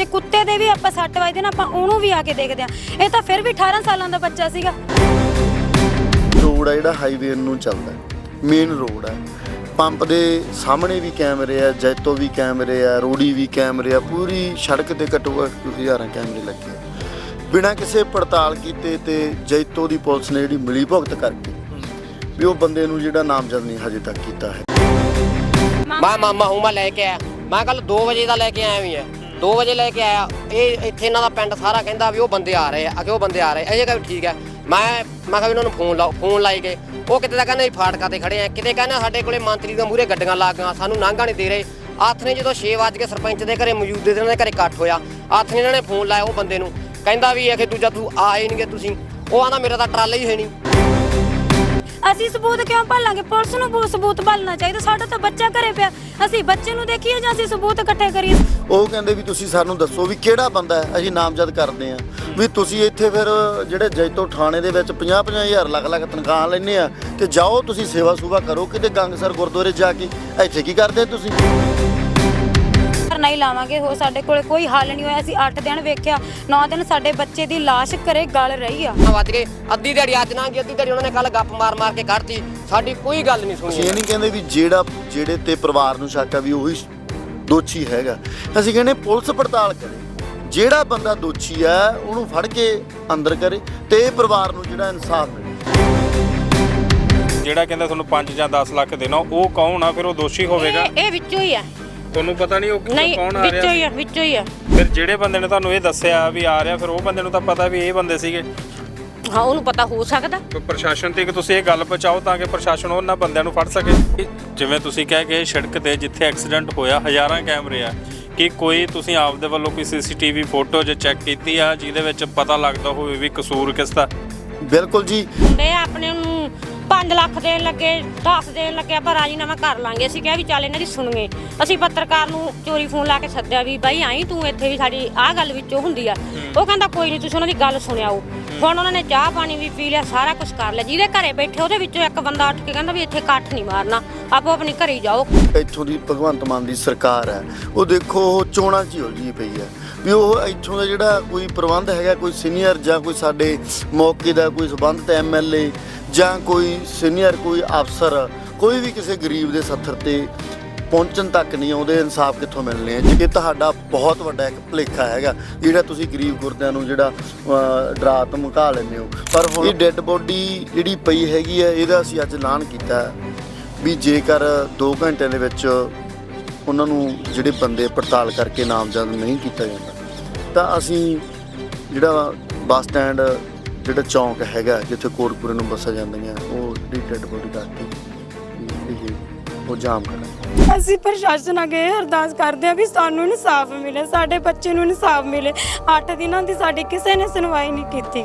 ਜੇ ਕੁੱਤੇ ਦੇ ਵੀ ਆਪਾਂ ਸੱਟ ਵੱਜਦੇ ਨਾ ਆਪਾਂ ਉਹਨੂੰ ਵੀ ਆ ਕੇ ਦੇਖਦੇ ਆ ਇਹ ਤਾਂ ਫਿਰ ਵੀ 18 ਸਾਲਾਂ ਦਾ ਬੱਚਾ ਸੀਗਾ। ਰੋਡ ਆ ਜਿਹੜਾ ਹਾਈਵੇ ਨੂੰ ਚੱਲਦਾ ਮੇਨ ਰੋਡ ਹੈ ਪੰਪ ਦੇ ਸਾਹਮਣੇ ਵੀ ਕੈਮਰੇ ਆ ਜੈਤੋ ਵੀ ਕੈਮਰੇ ਆ ਰੋੜੀ ਵੀ ਕੈਮਰੇ ਆ ਪੂਰੀ ਸੜਕ ਤੇ ਘੱਟੋ ਘੱਟ ਹਜ਼ਾਰਾਂ ਕੈਮਰੇ ਲੱਗੇ ਆ। ਬਿਨਾਂ ਕਿਸੇ ਪੜਤਾਲ ਕੀਤੇ ਤੇ ਜੈਤੋ ਦੀ ਪੁਲਿਸ ਨੇ ਜਿਹੜੀ ਮਿਲੀ ਭੁਗਤ ਕਰਕੇ ਵੀ ਉਹ ਬੰਦੇ ਨੂੰ ਜਿਹੜਾ ਨਾਮਜ਼ਦ ਨਹੀਂ ਹਜੇ ਤੱਕ ਕੀਤਾ ਹੈ। ਮੈਂ ਮਾਮਾ ਹੂੰ ਮੈਂ ਲੈ ਕੇ ਆਇਆ। ਮੈਂ ਕੱਲ 2 ਵਜੇ ਦਾ ਲੈ ਕੇ ਆਇਆ ਵੀ ਹੈ 2 ਵਜੇ ਲੈ ਕੇ ਆਇਆ। ਇਹ ਇੱਥੇ ਇਹਨਾਂ ਦਾ ਪਿੰਡ ਸਾਰਾ ਕਹਿੰਦਾ ਵੀ ਉਹ ਬੰਦੇ ਆ ਰਹੇ ਆ ਅਗੇ ਉਹ ਬੰਦੇ ਆ ਰਹੇ ਇਹ ਜਗ੍ਹਾ ਵੀ ਠੀਕ ਹੈ ਮੈਂ ਮੈਂ ਕਿਹਾ ਵੀ ਉਹਨਾਂ ਨੂੰ ਫੋਨ ਲਾਓ, ਫੋਨ ਲਾਈ ਗਏ ਉਹ ਕਿਤੇ ਤਾਂ ਕਹਿੰਦੇ ਅਸੀਂ ਫਾਟਕਾਂ ਤੇ ਖੜੇ ਆ। ਕਿਤੇ ਕਹਿੰਦਾ ਸਾਡੇ ਕੋਲੇ ਮੰਤਰੀ ਦੇ ਮੂਹਰੇ ਗੱਡੀਆਂ ਲਾ ਗਈਆਂ, ਸਾਨੂੰ ਲੰਘਾ ਨਹੀਂ ਦੇ ਰਹੇ। ਆਥ ਨੇ ਜਦੋਂ 6 ਵਜੇ ਕੇ ਸਰਪੰਚ ਦੇ ਘਰੇ ਮੌਜੂਦ ਦੇ ਇਹਨਾਂ ਦੇ ਘਰੇ ਇਕੱਠ ਹੋਇਆ। ਆਥ ਨੇ ਇਹਨਾਂ ਨੇ ਫੋਨ ਲਾਇਆ ਉਹ ਬੰਦੇ ਨੂੰ। ਕਹਿੰਦਾ ਵੀ ਇਹ ਦੂਜਾ ਤੂੰ ਆਏ ਨਹੀਂਗੇ ਤੁਸੀਂ। ਉਹ ਆਂਦਾ ਮੇਰਾ ਤਾਂ ਟਰਾਲਾ ਹੀ ਹੈ ਨਹੀਂ ਅਸੀਂ ਸਬੂਤ ਕਿਉਂ ਭਾਲਾਂਗੇ? ਪੁਲਿਸ ਨੂੰ ਬੂ- ਸਬੂਤ ਭਾਲਣਾ ਚਾਹੀਦਾ। ਸਾਡਾ ਤਾਂ ਬੱਚਾ ਘਰੇ ਪਿਆ। ਅਸੀਂ ਬੱਚੇ ਨੂੰ ਦੇਖੀਏ ਜਾਂ ਅਸੀਂ ਸਬੂਤ ਇਕੱਠੇ ਕਰੀਏ? ਉਹ ਕਹਿੰਦੇ ਵੀ ਤੁਸੀਂ ਸਾਨੂੰ ਦੱਸੋ ਵੀ ਕਿਹੜਾ ਬੰਦਾ ਹੈ? ਅਸੀਂ ਨਾਮਜ਼ਦ ਕਰਦੇ ਆ ਵੀ ਤੁਸੀਂ ਇੱਥੇ ਫਿਰ ਜਿਹੜੇ ਜੈਤੋ ਥਾਣੇ ਦੇ ਵਿੱਚ 50 50 ਹਜ਼ਾਰ ਲੱਖ ਲੱਖ ਤਨਖਾਹ ਲੈਂਦੇ ਆ ਤੇ ਜਾਓ ਤੁਸੀਂ ਸੇਵਾ ਸੁਭਾ ਕਰੋ, ਕਿਤੇ ਗੰਗਸਰ ਗੁਰਦੁਆਰੇ ਜਾ ਕੇ। ਇੱਥੇ ਕੀ ਕਰਦੇ ਤੁਸੀਂ? ਪਰ ਨਹੀਂ ਲਾਵਾਂਗੇ ਹੋ ਸਾਡੇ ਕੋਲੇ ਕੋਈ ਹੱਲ ਨਹੀਂ ਹੋਇਆ। ਅਸੀਂ 8 ਦਿਨ ਵੇਖਿਆ 9 ਦਿਨ ਸਾਡੇ ਬੱਚੇ ਦੀ ਲਾਸ਼ ਘਰੇ ਗਲ ਰਹੀ ਆ। ਵੱਜ ਗਏ ਅੱਧੀ ਦਿਹਾੜੀ ਅੱਜ ਨਾ ਗਈ ਅੱਧੀ ਦਿਹਾੜੀ ਉਹਨਾਂ ਨੇ ਕੱਲ ਗੱਪ ਮਾਰ ਮਾਰ ਕੇ ਕੱਢਤੀ। ਸਾਡੀ ਕੋਈ ਗੱਲ ਨਹੀਂ ਸੁਣੀ। ਇਹ ਨਹੀਂ ਕਹਿੰਦੇ ਵੀ ਜਿਹੜਾ ਜਿਹੜੇ ਤੇ ਪਰਿਵਾਰ ਨੂੰ ਸ਼ੱਕ ਆ ਵੀ ਉਹੀ ਦੋਸ਼ੀ ਹੈਗਾ। ਅਸੀਂ ਕਹਿੰਦੇ ਪੁਲਿਸ ਪੜਤਾਲ ਕਰੇ। ਜਿਹੜਾ ਬੰਦਾ ਦੋਸ਼ੀ ਆ ਉਹਨੂੰ ਫੜ ਕੇ ਅੰਦਰ ਕਰੇ ਤੇ ਇਹ ਪਰਿਵਾਰ ਨੂੰ ਜਿਹੜਾ ਇਨਸਾਫ ਮਿਲੇ। ਜਿਹੜਾ ਕਹਿੰਦਾ ਤੁਹਾਨੂੰ 5 ਜਾਂ 10 ਲੱਖ ਦੇਣਾ ਉਹ ਕੌਣ ਆ? ਫਿਰ ਉਹ ਦੋਸ਼ੀ ਹੋਵੇਗਾ? ਇਹ ਇਹ ਵਿੱਚੋਂ ਹੀ ਆ। ਤੁਹਾਨੂੰ ਪਤਾ ਨਹੀਂ ਉਹ ਨਹੀਂ ਕੌਣ ਆ ਵਿੱਚੋਂ ਰਿਹਾ ਹੀ ਆ ਵਿੱਚੋਂ ਹੀ ਆ। ਫਿਰ ਜਿਹੜੇ ਬੰਦੇ ਨੇ ਤੁਹਾਨੂੰ ਇਹ ਦੱਸਿਆ ਵੀ ਆ ਰਿਹਾ ਫਿਰ ਉਹ ਬੰਦੇ ਨੂੰ ਤਾਂ ਪਤਾ ਵੀ ਇਹ ਬੰਦੇ ਸੀਗੇ। ਹਾਂ ਉਹਨੂੰ ਪਤਾ ਹੋ ਸਕਦਾ। ਕੋਈ ਪ੍ਰਸ਼ਾਸਨ ਤੇ ਕਿ ਤੁਸੀਂ ਇਹ ਗੱਲ ਪਹੁੰਚਾਓ ਤਾਂ ਕਿ ਪ੍ਰਸ਼ਾਸਨ ਉਹਨਾਂ ਬੰਦਿਆਂ ਨੂੰ ਫੜ ਸਕੇ। ਕਿ ਜਿਵੇਂ ਤੁਸੀਂ ਕਹਿ ਗਏ ਸੜਕ ਤੇ ਜਿੱਥੇ ਐਕਸੀਡੈਂਟ ਹੋਇਆ ਹਜ਼ਾਰਾਂ ਕੈਮਰੇ ਆ ਕਿ ਕੋਈ ਤੁਸੀਂ ਆਪਦੇ ਵੱਲੋਂ ਕੋਈ ਸੀਸੀਟੀਵੀ ਫੋਟੋ ਜੇ ਚੈੱਕ ਕੀਤੀ ਆ ਜਿਹਦੇ ਵਿੱਚ ਪਤਾ ਲੱਗਦਾ ਹੋਵੇ ਵੀ ਕਸੂਰ ਕਿਸ ਦਾ। ਬਿਲਕੁਲ ਜੀ। ਮੁੰਡੇ ਆਪਣੇ ਨੂੰ 5 ਲੱਖ ਦੇਣ ਲੱਗੇ 10 ਦੇਣ ਲੱਗੇ ਆਪਾਂ ਰਾਜੀਨਾਮਾ ਕਰ ਲਾਂਗੇ। ਅਸੀਂ ਕਿਹਾ ਵੀ ਚੱਲ ਇਹਨਾਂ ਦੀ ਸੁਣੀਏ। ਅਸੀਂ ਪੱਤਰਕਾਰ ਨੂੰ ਚੋਰੀ ਫੋਨ ਲਾ ਕੇ ਸੱਦਿਆ ਵੀ ਬਾਈ ਆਈ ਤੂੰ ਇੱਥੇ ਵੀ ਸਾਡੀ ਆਹ ਗੱਲ ਵਿੱਚੋਂ ਹੁੰਦੀ ਆ। ਉਹ ਕਹਿੰਦਾ ਕੋਈ ਨਹੀਂ ਤੁਸੀਂ ਉਹਨਾਂ ਦੀ ਗੱਲ ਸੁਣਿਆਓ ਹੁਣ ਉਹਨਾਂ ਨੇ ਚਾਹ ਪਾਣੀ ਵੀ ਪੀ ਲਿਆ ਸਾਰਾ ਕੁਝ ਕਰ ਲਿਆ। ਜਿਹਦੇ ਘਰੇ ਬੈਠੇ ਉਹਦੇ ਵਿੱਚੋਂ ਇੱਕ ਬੰਦਾ ਉੱਠ ਕੇ ਕਹਿੰਦਾ ਵੀ ਇੱਥੇ ਇਕੱਠ ਨਹੀਂ ਮਾਰਨਾ। ਆਪੋ ਆਪਣੀ ਘਰੇ ਜਾਓ। ਇੱਥੋਂ ਦੀ ਭਗਵੰਤ ਮਾਨ ਦੀ ਸਰਕਾਰ ਹੈ। ਉਹ ਦੇਖੋ ਉਹ ਚੋਣਾਂ 'ਚ ਹੀ ਉਲਝੀ ਪਈ ਹੈ। ਵੀ ਉਹ ਇੱਥੋਂ ਦਾ ਜਿਹੜਾ ਕੋਈ ਪ੍ਰਬੰਧ ਹੈਗਾ ਕੋਈ ਸੀਨੀਅਰ ਜਾਂ ਕੋਈ ਸਾਡੇ ਮੌਕੇ ਦਾ ਕੋਈ ਸਬੰਧਤ ਐਮਐਲਏ ਜਾਂ ਕੋਈ ਸੀਨੀਅਰ ਕੋਈ ਅਫਸਰ ਕੋਈ ਵੀ ਕਿਸੇ ਗਰੀਬ ਦੇ ਸੱਥਰ ਤੇ ਪਹੁੰਚਣ ਤੱਕ ਨਹੀਂ ਆਉਂਦੇ ਇਨਸਾਫ ਕਿੱਥੋਂ ਮਿਲਣੇ ਆ? ਇਹ ਤੁਹਾਡਾ ਬਹੁਤ ਵੱਡਾ ਇੱਕ ਭੁਲੇਖਾ ਹੈਗਾ ਜਿਹੜਾ ਤੁਸੀਂ ਗਰੀਬ ਗੁਰਦਿਆਂ ਨੂੰ ਜਿਹੜਾ ਅਹ, ਡਰਾ ਧਮਕਾ ਲੈਂਦੇ ਹੋ। ਪਰ ਹੁਣ ਇਹ ਡੈੱਡ ਬੋਡੀ ਜਿਹੜੀ ਪਈ ਹੈਗੀ ਹੈ ਇਹਦਾ ਅਸੀਂ ਅੱਜ ਐਲਾਨ ਕੀਤਾ ਵੀ ਜੇਕਰ 2 ਘੰਟਿਆਂ ਦੇ ਵਿੱਚ ਉਹਨਾਂ ਨੂੰ ਜਿਹੜੇ ਬੰਦੇ ਪੜਤਾਲ ਕਰਕੇ ਨਾਮਜ਼ਦ ਨਹੀਂ ਕੀਤਾ ਜਾਂਦਾ ਤਾਂ ਅਸੀਂ ਜਿਹੜਾ ਬੱਸ ਸਟੈਂਡ, ਜਿਹੜਾ ਚੌਂਕ ਹੈਗਾ, ਜਿੱਥੇ ਕੋਟਪੁਰੇ ਨੂੰ ਬੱਸਾਂ ਜਾਂਦੀਆਂ, ਉਹ ਜਿਹੜੀ ਡੈੱਡ ਬੋਡੀ ਕਰਕੇ ਇਹ ਉਹ ਜਾਮ ਕਰਾਂਗੇ। ਅਸੀਂ ਪ੍ਰਸ਼ਾਸਨ ਅੱਗੇ ਅਰਦਾਸ ਕਰਦੇ ਆ ਵੀ ਸਾਨੂੰ ਇਨਸਾਫ ਮਿਲੇ, ਸਾਡੇ ਬੱਚੇ ਨੂੰ ਇਨਸਾਫ ਮਿਲੇ। 8 ਦਿਨਾਂ ਦੀ ਸਾਡੀ ਕਿਸੇ ਨੇ ਸੁਣਵਾਈ ਨਹੀਂ ਕੀਤੀ।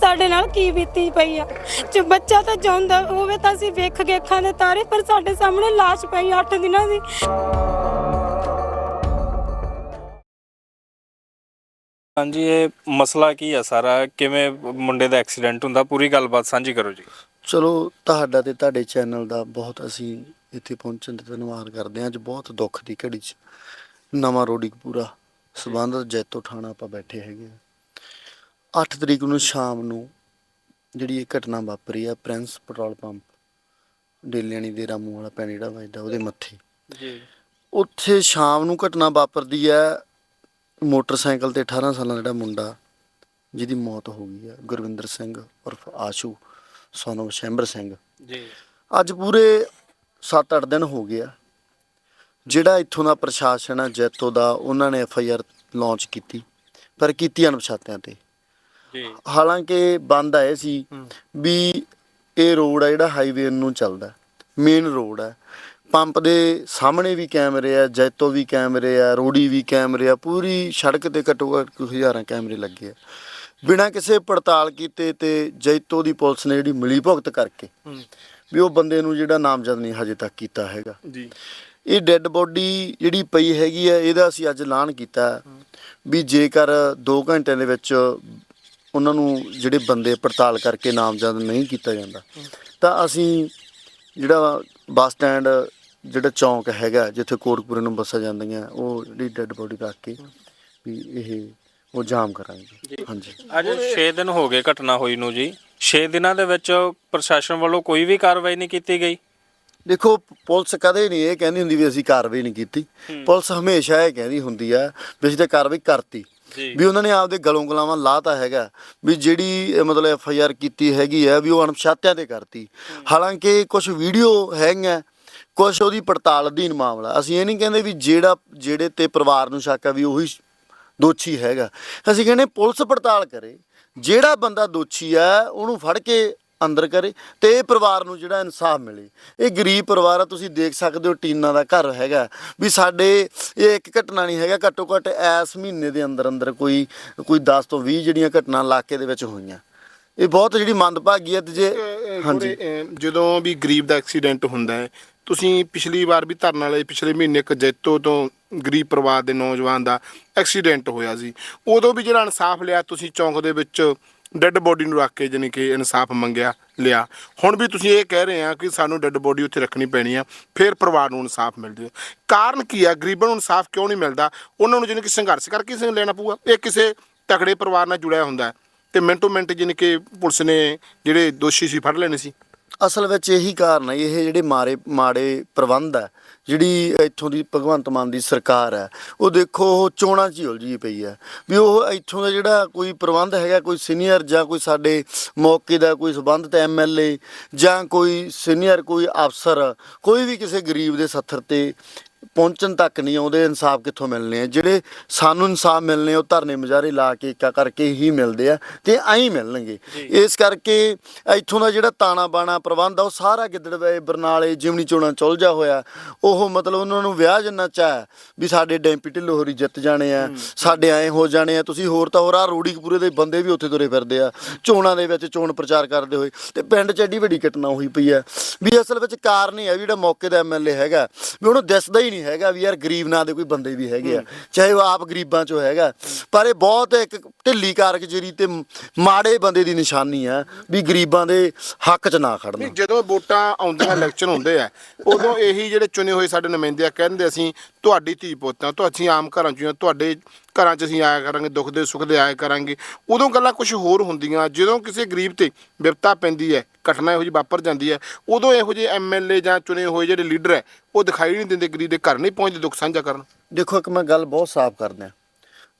ਸਾਡੇ ਨਾਲ ਕੀ ਬੀਤੀ ਪਈ ਆ? ਜੋ ਬੱਚਾ ਤਾਂ ਜਿਉਂਦਾ ਹੋਵੇ ਤਾਂ ਅਸੀਂ ਵੇਖ ਕੇ ਅੱਖਾਂ ਦੇ ਤਾਰੇ, ਪਰ ਸਾਡੇ ਸਾਹਮਣੇ ਲਾਸ਼ ਪਈ 8 ਦਿਨਾਂ ਦੀ। ਹਾਂਜੀ ਇਹ ਮਸਲਾ ਕੀ ਆ ਸਾਰਾ? ਕਿਵੇਂ ਮੁੰਡੇ ਦਾ ਐਕਸੀਡੈਂਟ ਹੁੰਦਾ? ਪੂਰੀ ਗੱਲਬਾਤ ਸਾਂਝੀ ਕਰੋ ਜੀ। ਚਲੋ ਤੁਹਾਡਾ ਤੇ ਤੁਹਾਡੇ ਚੈਨਲ ਦਾ ਬਹੁਤ ਅਸੀਂ ਇੱਥੇ ਪਹੁੰਚਣ ਤੇ ਧੰਨਵਾਦ ਕਰਦੇ ਹਾਂ। ਅੱਜ ਬਹੁਤ ਦੁੱਖ ਦੀ ਘੜੀ 'ਚ ਨਵਾਂ ਰੋਡਿਕਪੂਰਾ ਸਬੰਧਤ ਜੈਤੋ ਥਾਣਾ ਆਪਾਂ ਬੈਠੇ ਹੈਗੇ ਆ 8 ਤਰੀਕ ਨੂੰ ਸ਼ਾਮ ਨੂੰ ਜਿਹੜੀ ਇਹ ਘਟਨਾ ਵਾਪਰੀ ਆ ਪ੍ਰਿੰਸ ਪੈਟਰੋਲ ਪੰਪ ਡੇਲਿਆਣੀ ਦੇ ਰਾਮੂ ਵਾਲਾ ਪਿੰਡ ਜਿਹੜਾ ਵੱਜਦਾ ਉਹਦੇ ਮੱਥੇ। ਜੀ। ਉੱਥੇ ਸ਼ਾਮ ਨੂੰ ਘਟਨਾ ਵਾਪਰਦੀ ਹੈ। ਮੋਟਰਸਾਈਕਲ ਤੇ 18 ਸਾਲਾਂ ਦਾ ਜਿਹੜਾ ਮੁੰਡਾ ਜਿਹਦੀ ਮੌਤ ਹੋ ਗਈ ਹੈ ਗੁਰਵਿੰਦਰ ਸਿੰਘ ਉਰਫ ਆਸ਼ੂ ਸੋਨਮ ਸ਼ੈਂਬਰ ਸਿੰਘ। ਜੀ। ਅੱਜ ਪੂਰੇ 7-8 ਦਿਨ ਹੋ ਗਏ ਆ। ਜਿਹੜਾ ਇੱਥੋਂ ਦਾ ਪ੍ਰਸ਼ਾਸਨ ਹੈ ਜੈਤੋ ਦਾ ਉਹਨਾਂ ਨੇ ਐਫ ਆਈ ਆਰ ਲਾਂਚ ਕੀਤੀ ਪਰ ਕੀਤੀ ਅਣਪਛਾਤਿਆਂ ਤੇ। ਜੀ। ਹਾਲਾਂਕਿ ਬੰਦ ਆਏ ਸੀ ਵੀ ਇਹ ਰੋਡ ਆ ਜਿਹੜਾ ਹਾਈਵੇ ਨੂੰ ਚੱਲਦਾ ਮੇਨ ਰੋਡ ਹੈ ਪੰਪ ਦੇ ਸਾਹਮਣੇ ਵੀ ਕੈਮਰੇ ਆ ਜੈਤੋ ਵੀ ਕੈਮਰੇ ਆ ਰੋੜੀ ਵੀ ਕੈਮਰੇ ਆ ਪੂਰੀ ਸੜਕ ਤੇ ਘੱਟੋ ਘੱਟ ਹਜ਼ਾਰਾਂ ਕੈਮਰੇ ਲੱਗੇ ਆ। ਬਿਨਾਂ ਕਿਸੇ ਪੜਤਾਲ ਕੀਤੇ ਤੇ ਜੈਤੋ ਦੀ ਪੁਲਿਸ ਨੇ ਜਿਹੜੀ ਮਿਲੀ ਭੁਗਤ ਕਰਕੇ ਵੀ ਉਹ ਬੰਦੇ ਨੂੰ ਜਿਹੜਾ ਨਾਮਜ਼ਦ ਨਹੀਂ ਹਜੇ ਤੱਕ ਕੀਤਾ ਹੈਗਾ। ਜੀ। ਇਹ ਡੈੱਡ ਬੋਡੀ ਜਿਹੜੀ ਪਈ ਹੈਗੀ ਆ ਇਹਦਾ ਅਸੀਂ ਅੱਜ ਐਲਾਨ ਕੀਤਾ ਵੀ ਜੇਕਰ 2 ਘੰਟਿਆਂ ਦੇ ਵਿੱਚ ਉਹਨਾਂ ਨੂੰ ਜਿਹੜੇ ਬੰਦੇ ਪੜਤਾਲ ਕਰਕੇ ਨਾਮਜ਼ਦ ਨਹੀਂ ਕੀਤਾ ਜਾਂਦਾ ਤਾਂ ਅਸੀਂ ਜਿਹੜਾ ਬੱਸ ਸਟੈਂਡ ਜਿਹੜਾ ਚੌਂਕ ਹੈਗਾ ਜਿੱਥੇ ਕੋਟਕਪੁਰੇ ਨੂੰ ਬੱਸਾਂ ਜਾਂਦੀਆਂ ਉਹ ਜਿਹੜੀ ਡੈੱਡ ਬੋਡੀ ਰੱਖ ਕੇ ਵੀ ਇਹ ਉਹ ਜਾਮ ਕਰਾਂਗੇ। ਹਾਂਜੀ। ਅੱਜ 6 ਦਿਨ ਹੋ ਗਏ ਘਟਨਾ ਹੋਈ ਨੂੰ ਜੀ। 6 ਦਿਨਾਂ ਦੇ ਵਿੱਚ ਪ੍ਰਸ਼ਾਸਨ ਵੱਲੋਂ ਕੋਈ ਵੀ ਕਾਰਵਾਈ ਨਹੀਂ ਕੀਤੀ ਗਈ? ਦੇਖੋ ਪੁਲਿਸ ਕਦੇ ਨਹੀਂ ਇਹ ਕਹਿੰਦੀ ਹੁੰਦੀ ਵੀ ਅਸੀਂ ਕਾਰਵਾਈ ਨਹੀਂ ਕੀਤੀ। ਪੁਲਿਸ ਹਮੇਸ਼ਾ ਇਹ ਕਹਿੰਦੀ ਹੁੰਦੀ ਆ ਵੀ ਅਸੀਂ ਤਾਂ ਕਾਰਵਾਈ ਕਰਤੀ। ਵੀ ਉਹਨਾਂ ਨੇ ਆਪਦੇ ਗਲੋਂ ਗਲਾਵਾਂ ਲਾਤਾ ਹੈਗਾ ਵੀ ਜਿਹੜੀ ਮਤਲਬ ਐਫ ਆਈ ਆਰ ਕੀਤੀ ਹੈਗੀ ਆ ਵੀ ਉਹ ਅਣਪਛਾਤਿਆਂ ਤੇ ਕਰਤੀ। ਹਾਲਾਂਕਿ ਕੁਝ ਵੀਡੀਓ ਹੈਗੀਆਂ ਕੁਝ ਉਹਦੀ ਪੜਤਾਲ ਅਧੀਨ ਮਾਮਲਾ। ਅਸੀਂ ਇਹ ਨਹੀਂ ਕਹਿੰਦੇ ਵੀ ਜਿਹੜਾ ਜਿਹੜੇ ਤੇ ਪਰਿਵਾਰ ਨੂੰ ਸ਼ੱਕ ਆ ਵੀ ਉਹੀ ਦੋਸ਼ੀ ਹੈਗਾ। ਅਸੀਂ ਕਹਿੰਦੇ ਪੁਲਿਸ ਪੜਤਾਲ ਕਰੇ। ਜਿਹੜਾ ਬੰਦਾ ਦੋਸ਼ੀ ਆ ਉਹਨੂੰ ਫੜ ਕੇ ਅੰਦਰ ਕਰੇ ਤੇ ਇਹ ਪਰਿਵਾਰ ਨੂੰ ਜਿਹੜਾ ਇਨਸਾਫ ਮਿਲੇ। ਇਹ ਗਰੀਬ ਪਰਿਵਾਰ ਆ ਤੁਸੀਂ ਦੇਖ ਸਕਦੇ ਹੋ ਟੀਨਾ ਦਾ ਘਰ ਹੈਗਾ। ਵੀ ਸਾਡੇ ਇਹ ਇੱਕ ਘਟਨਾ ਨਹੀਂ ਹੈਗਾ ਘੱਟੋ ਘੱਟ ਇਸ ਮਹੀਨੇ ਦੇ ਅੰਦਰ ਅੰਦਰ ਕੋਈ ਕੋਈ 10 ਤੋਂ 20 ਜਿਹੜੀਆਂ ਘਟਨਾ ਇਲਾਕੇ ਦੇ ਵਿੱਚ ਹੋਈਆਂ। ਇਹ ਬਹੁਤ ਜਿਹੜੀ ਮੰਦਭਾਗੀ ਹੈ ਤੇ ਜੇ ਹਾਂਜੀ। ਜਦੋਂ ਵੀ ਗਰੀਬ ਦਾ ਐਕਸੀਡੈਂਟ ਹੁੰਦਾ ਹੈ ਤੁਸੀਂ ਪਿਛਲੀ ਵਾਰ ਵੀ ਧਰਨਾ ਲਈ ਪਿਛਲੇ ਮਹੀਨੇ ਇੱਕ ਜੈਤੋ ਤੋਂ ਗਰੀਬ ਪਰਿਵਾਰ ਦੇ ਨੌਜਵਾਨ ਦਾ ਐਕਸੀਡੈਂਟ ਹੋਇਆ ਸੀ। ਉਦੋਂ ਵੀ ਜਿਹੜਾ ਇਨਸਾਫ ਲਿਆ ਤੁਸੀਂ ਚੌਂਕ ਦੇ ਵਿੱਚ ਡੈੱਡ ਬੋਡੀ ਨੂੰ ਰੱਖ ਕੇ ਜਾਣੀ ਕਿ ਇਨਸਾਫ ਮੰਗਿਆ, ਲਿਆ। ਹੁਣ ਵੀ ਤੁਸੀਂ ਇਹ ਕਹਿ ਰਹੇ ਆ ਕਿ ਸਾਨੂੰ ਡੈੱਡ ਬੋਡੀ ਉੱਥੇ ਰੱਖਣੀ ਪੈਣੀ ਆ, ਫਿਰ ਪਰਿਵਾਰ ਨੂੰ ਇਨਸਾਫ ਮਿਲ ਜਾਵੇ ਕਾਰਨ ਕੀ ਆ? ਗਰੀਬਾਂ ਨੂੰ ਇਨਸਾਫ ਕਿਉਂ ਨਹੀਂ ਮਿਲਦਾ? ਉਹਨਾਂ ਨੂੰ ਜਾਣੀ ਕਿ ਸੰਘਰਸ਼ ਕਰਕੇ ਕਿਸੇ ਲੈਣਾ ਪਊਗਾ। ਇਹ ਕਿਸੇ ਤਕੜੇ ਪਰਿਵਾਰ ਨਾਲ ਜੁੜਿਆ ਹੁੰਦਾ ਹੈ। ਤੇ ਮਿੰਟੋ ਮਿੰਟ ਜਾਣੀ ਕਿ ਪੁਲਿਸ ਨੇ ਜਿਹੜੇ ਦੋਸ਼ੀ ਸੀ, ਫੜ ਲੈਣੇ ਸੀ। ਅਸਲ ਵਿੱਚ ਇਹੀ ਕਾਰਨ ਹੈ ਇਹ ਜਿਹੜੇ ਮਾਰੇ, ਮਾੜੇ ਪ੍ਰਬੰਧ ਹੈ ਜਿਹੜੀ ਇੱਥੋਂ ਦੀ ਭਗਵੰਤ ਮਾਨ ਦੀ ਸਰਕਾਰ ਹੈ, ਉਹ ਦੇਖੋ ਉਹ ਚੋਣਾਂ 'ਚ ਹੀ ਉਲਝੀ ਪਈ ਹੈ। ਵੀ ਉਹ ਇੱਥੋਂ ਦਾ ਜਿਹੜਾ ਕੋਈ ਪ੍ਰਬੰਧ ਹੈਗਾ, ਕੋਈ ਸੀਨੀਅਰ ਜਾਂ ਕੋਈ ਸਾਡੇ ਮੌਕੇ ਦਾ ਕੋਈ ਸਬੰਧਤ ਐਮਐਲਏ ਜਾਂ ਕੋਈ ਸੀਨੀਅਰ ਕੋਈ ਅਫਸਰ, ਕੋਈ ਵੀ ਕਿਸੇ ਗਰੀਬ ਦੇ ਸੱਥਰ ਤੇ ਪਹੁੰਚਣ ਤੱਕ ਨਹੀਂ ਆਉਂਦੇ ਇਨਸਾਫ ਕਿੱਥੋਂ ਮਿਲਨੇ ਆ? ਜਿਹੜੇ ਸਾਨੂੰ ਇਨਸਾਫ ਮਿਲਨੇ ਉਹ ਧਰਨੇ ਮੁਜ਼ਾਹਰੇ ਲਾ ਕੇ ਇੱਕਾ ਕਰਕੇ ਹੀ ਮਿਲਦੇ ਆ ਤੇ ਐਂ ਮਿਲਣਗੇ। ਇਸ ਕਰਕੇ ਇੱਥੋਂ ਦਾ ਜਿਹੜਾ ਤਾਣਾ ਬਾਣਾ ਪ੍ਰਬੰਧ ਆ ਉਹ ਸਾਰਾ ਗਿੱਦੜਵੇ ਬਰਨਾਲੇ ਜਿਮਨੀ ਚੋਣਾਂ ਚੁਲਝਾ ਹੋਇਆ। ਉਹ ਮਤਲਬ ਉਹਨਾਂ ਨੂੰ ਵਿਆਹ ਜਿੰਨਾ ਚਾਹ ਵੀ ਸਾਡੇ ਡੈਂਪੀ ਢਿੱਲੋਂ ਹੋਰੀ ਜਿੱਤ ਜਾਣੇ ਆ ਸਾਡੇ ਐਂ ਹੋ ਜਾਣੇ ਆ। ਤੁਸੀਂ ਹੋਰ ਤਾਂ ਹੋਰ ਆ ਰੂੜੀਕਪੁਰੇ ਦੇ ਬੰਦੇ ਵੀ ਉੱਥੇ ਤੁਰੇ ਫਿਰਦੇ ਆ। ਚੋਣਾਂ ਦੇ ਵਿੱਚ ਚੋਣ ਪ੍ਰਚਾਰ ਕਰਦੇ ਹੋਏ। ਤੇ ਪਿੰਡ 'ਚ ਐਡੀ ਵੱਡੀ ਘਟਨਾ ਹੋਈ ਪਈ ਆ ਵੀ ਅਸਲ ਵਿੱਚ ਕਾਰਨ ਹੀ ਆ ਵੀ ਜਿਹੜਾ ਮੌਕੇ ਦਾ ਐਮਐਲਏ ਹੈਗਾ ਵੀ ਉਹਨੂੰ ਦਿਸਦਾ ਹੀ ਨਹੀਂ ਹੈਗਾ ਵੀ ਯਾਰ ਗਰੀਬ ਨਾਂ ਦੇ ਕੋਈ ਬੰਦੇ ਵੀ ਹੈਗੇ ਆ। ਚਾਹੇ ਉਹ ਆਪ ਗਰੀਬਾਂ 'ਚੋਂ ਹੈਗਾ। ਪਰ ਇਹ ਬਹੁਤ ਇੱਕ ਢਿੱਲੀ ਕਾਰਗੁਜ਼ਾਰੀ ਤੇ ਮਾੜੇ ਬੰਦੇ ਦੀ ਨਿਸ਼ਾਨੀ ਆ ਵੀ ਗਰੀਬਾਂ ਦੇ ਹੱਕ 'ਚ ਨਾ ਖੜਨਾ। ਨਹੀਂ ਜਦੋਂ ਵੋਟਾਂ ਆਉਂਦੀਆਂ ਇਲੈਕਸ਼ਨ ਹੁੰਦੇ ਆ ਉਦੋਂ ਇਹੀ ਜਿਹੜੇ ਚੁਣੇ ਹੋਏ ਸਾਡੇ ਨੁਮਾਇੰਦੇ ਆ ਕਹਿੰਦੇ ਅਸੀਂ ਤੁਹਾਡੀ ਧੀ ਪੁੱਤਾਂ ਤੋਂ ਅਸੀਂ ਆਮ ਘਰਾਂ ਚੋਂ ਹਾਂ, ਤੁਹਾਡੇ ਘਰਾਂ 'ਚ ਅਸੀਂ ਆਇਆ ਕਰਾਂਗੇ, ਦੁੱਖ ਦੇ ਸੁੱਖ ਦੇ ਆਇਆ ਕਰਾਂਗੇ। ਉਦੋਂ ਗੱਲਾਂ ਕੁਝ ਹੋਰ ਹੁੰਦੀਆਂ, ਜਦੋਂ ਕਿਸੇ ਗਰੀਬ ਤੇ ਵਿਪਤਾ ਪੈਂਦੀ ਹੈ, ਘਟਨਾ ਇਹੋ ਜਿਹੀ ਵਾਪਰ ਜਾਂਦੀ ਹੈ, ਉਦੋਂ ਇਹੋ ਜਿਹੇ ਐਮਐਲਏ ਜਾਂ ਚੁਣੇ ਹੋਏ ਜਿਹੜੇ ਲੀਡਰ ਹੈ, ਉਹ ਦਿਖਾਈ ਨਹੀਂ ਦਿੰਦੇ ਗਰੀਬ ਦੇ ਘਰ, ਨਹੀਂ ਪਹੁੰਚਦੇ ਦੁੱਖ ਸਾਂਝਾ ਕਰਨ। ਦੇਖੋ, ਇੱਕ ਮੈਂ ਗੱਲ ਬਹੁਤ ਸਾਫ਼ ਕਰਦਾ।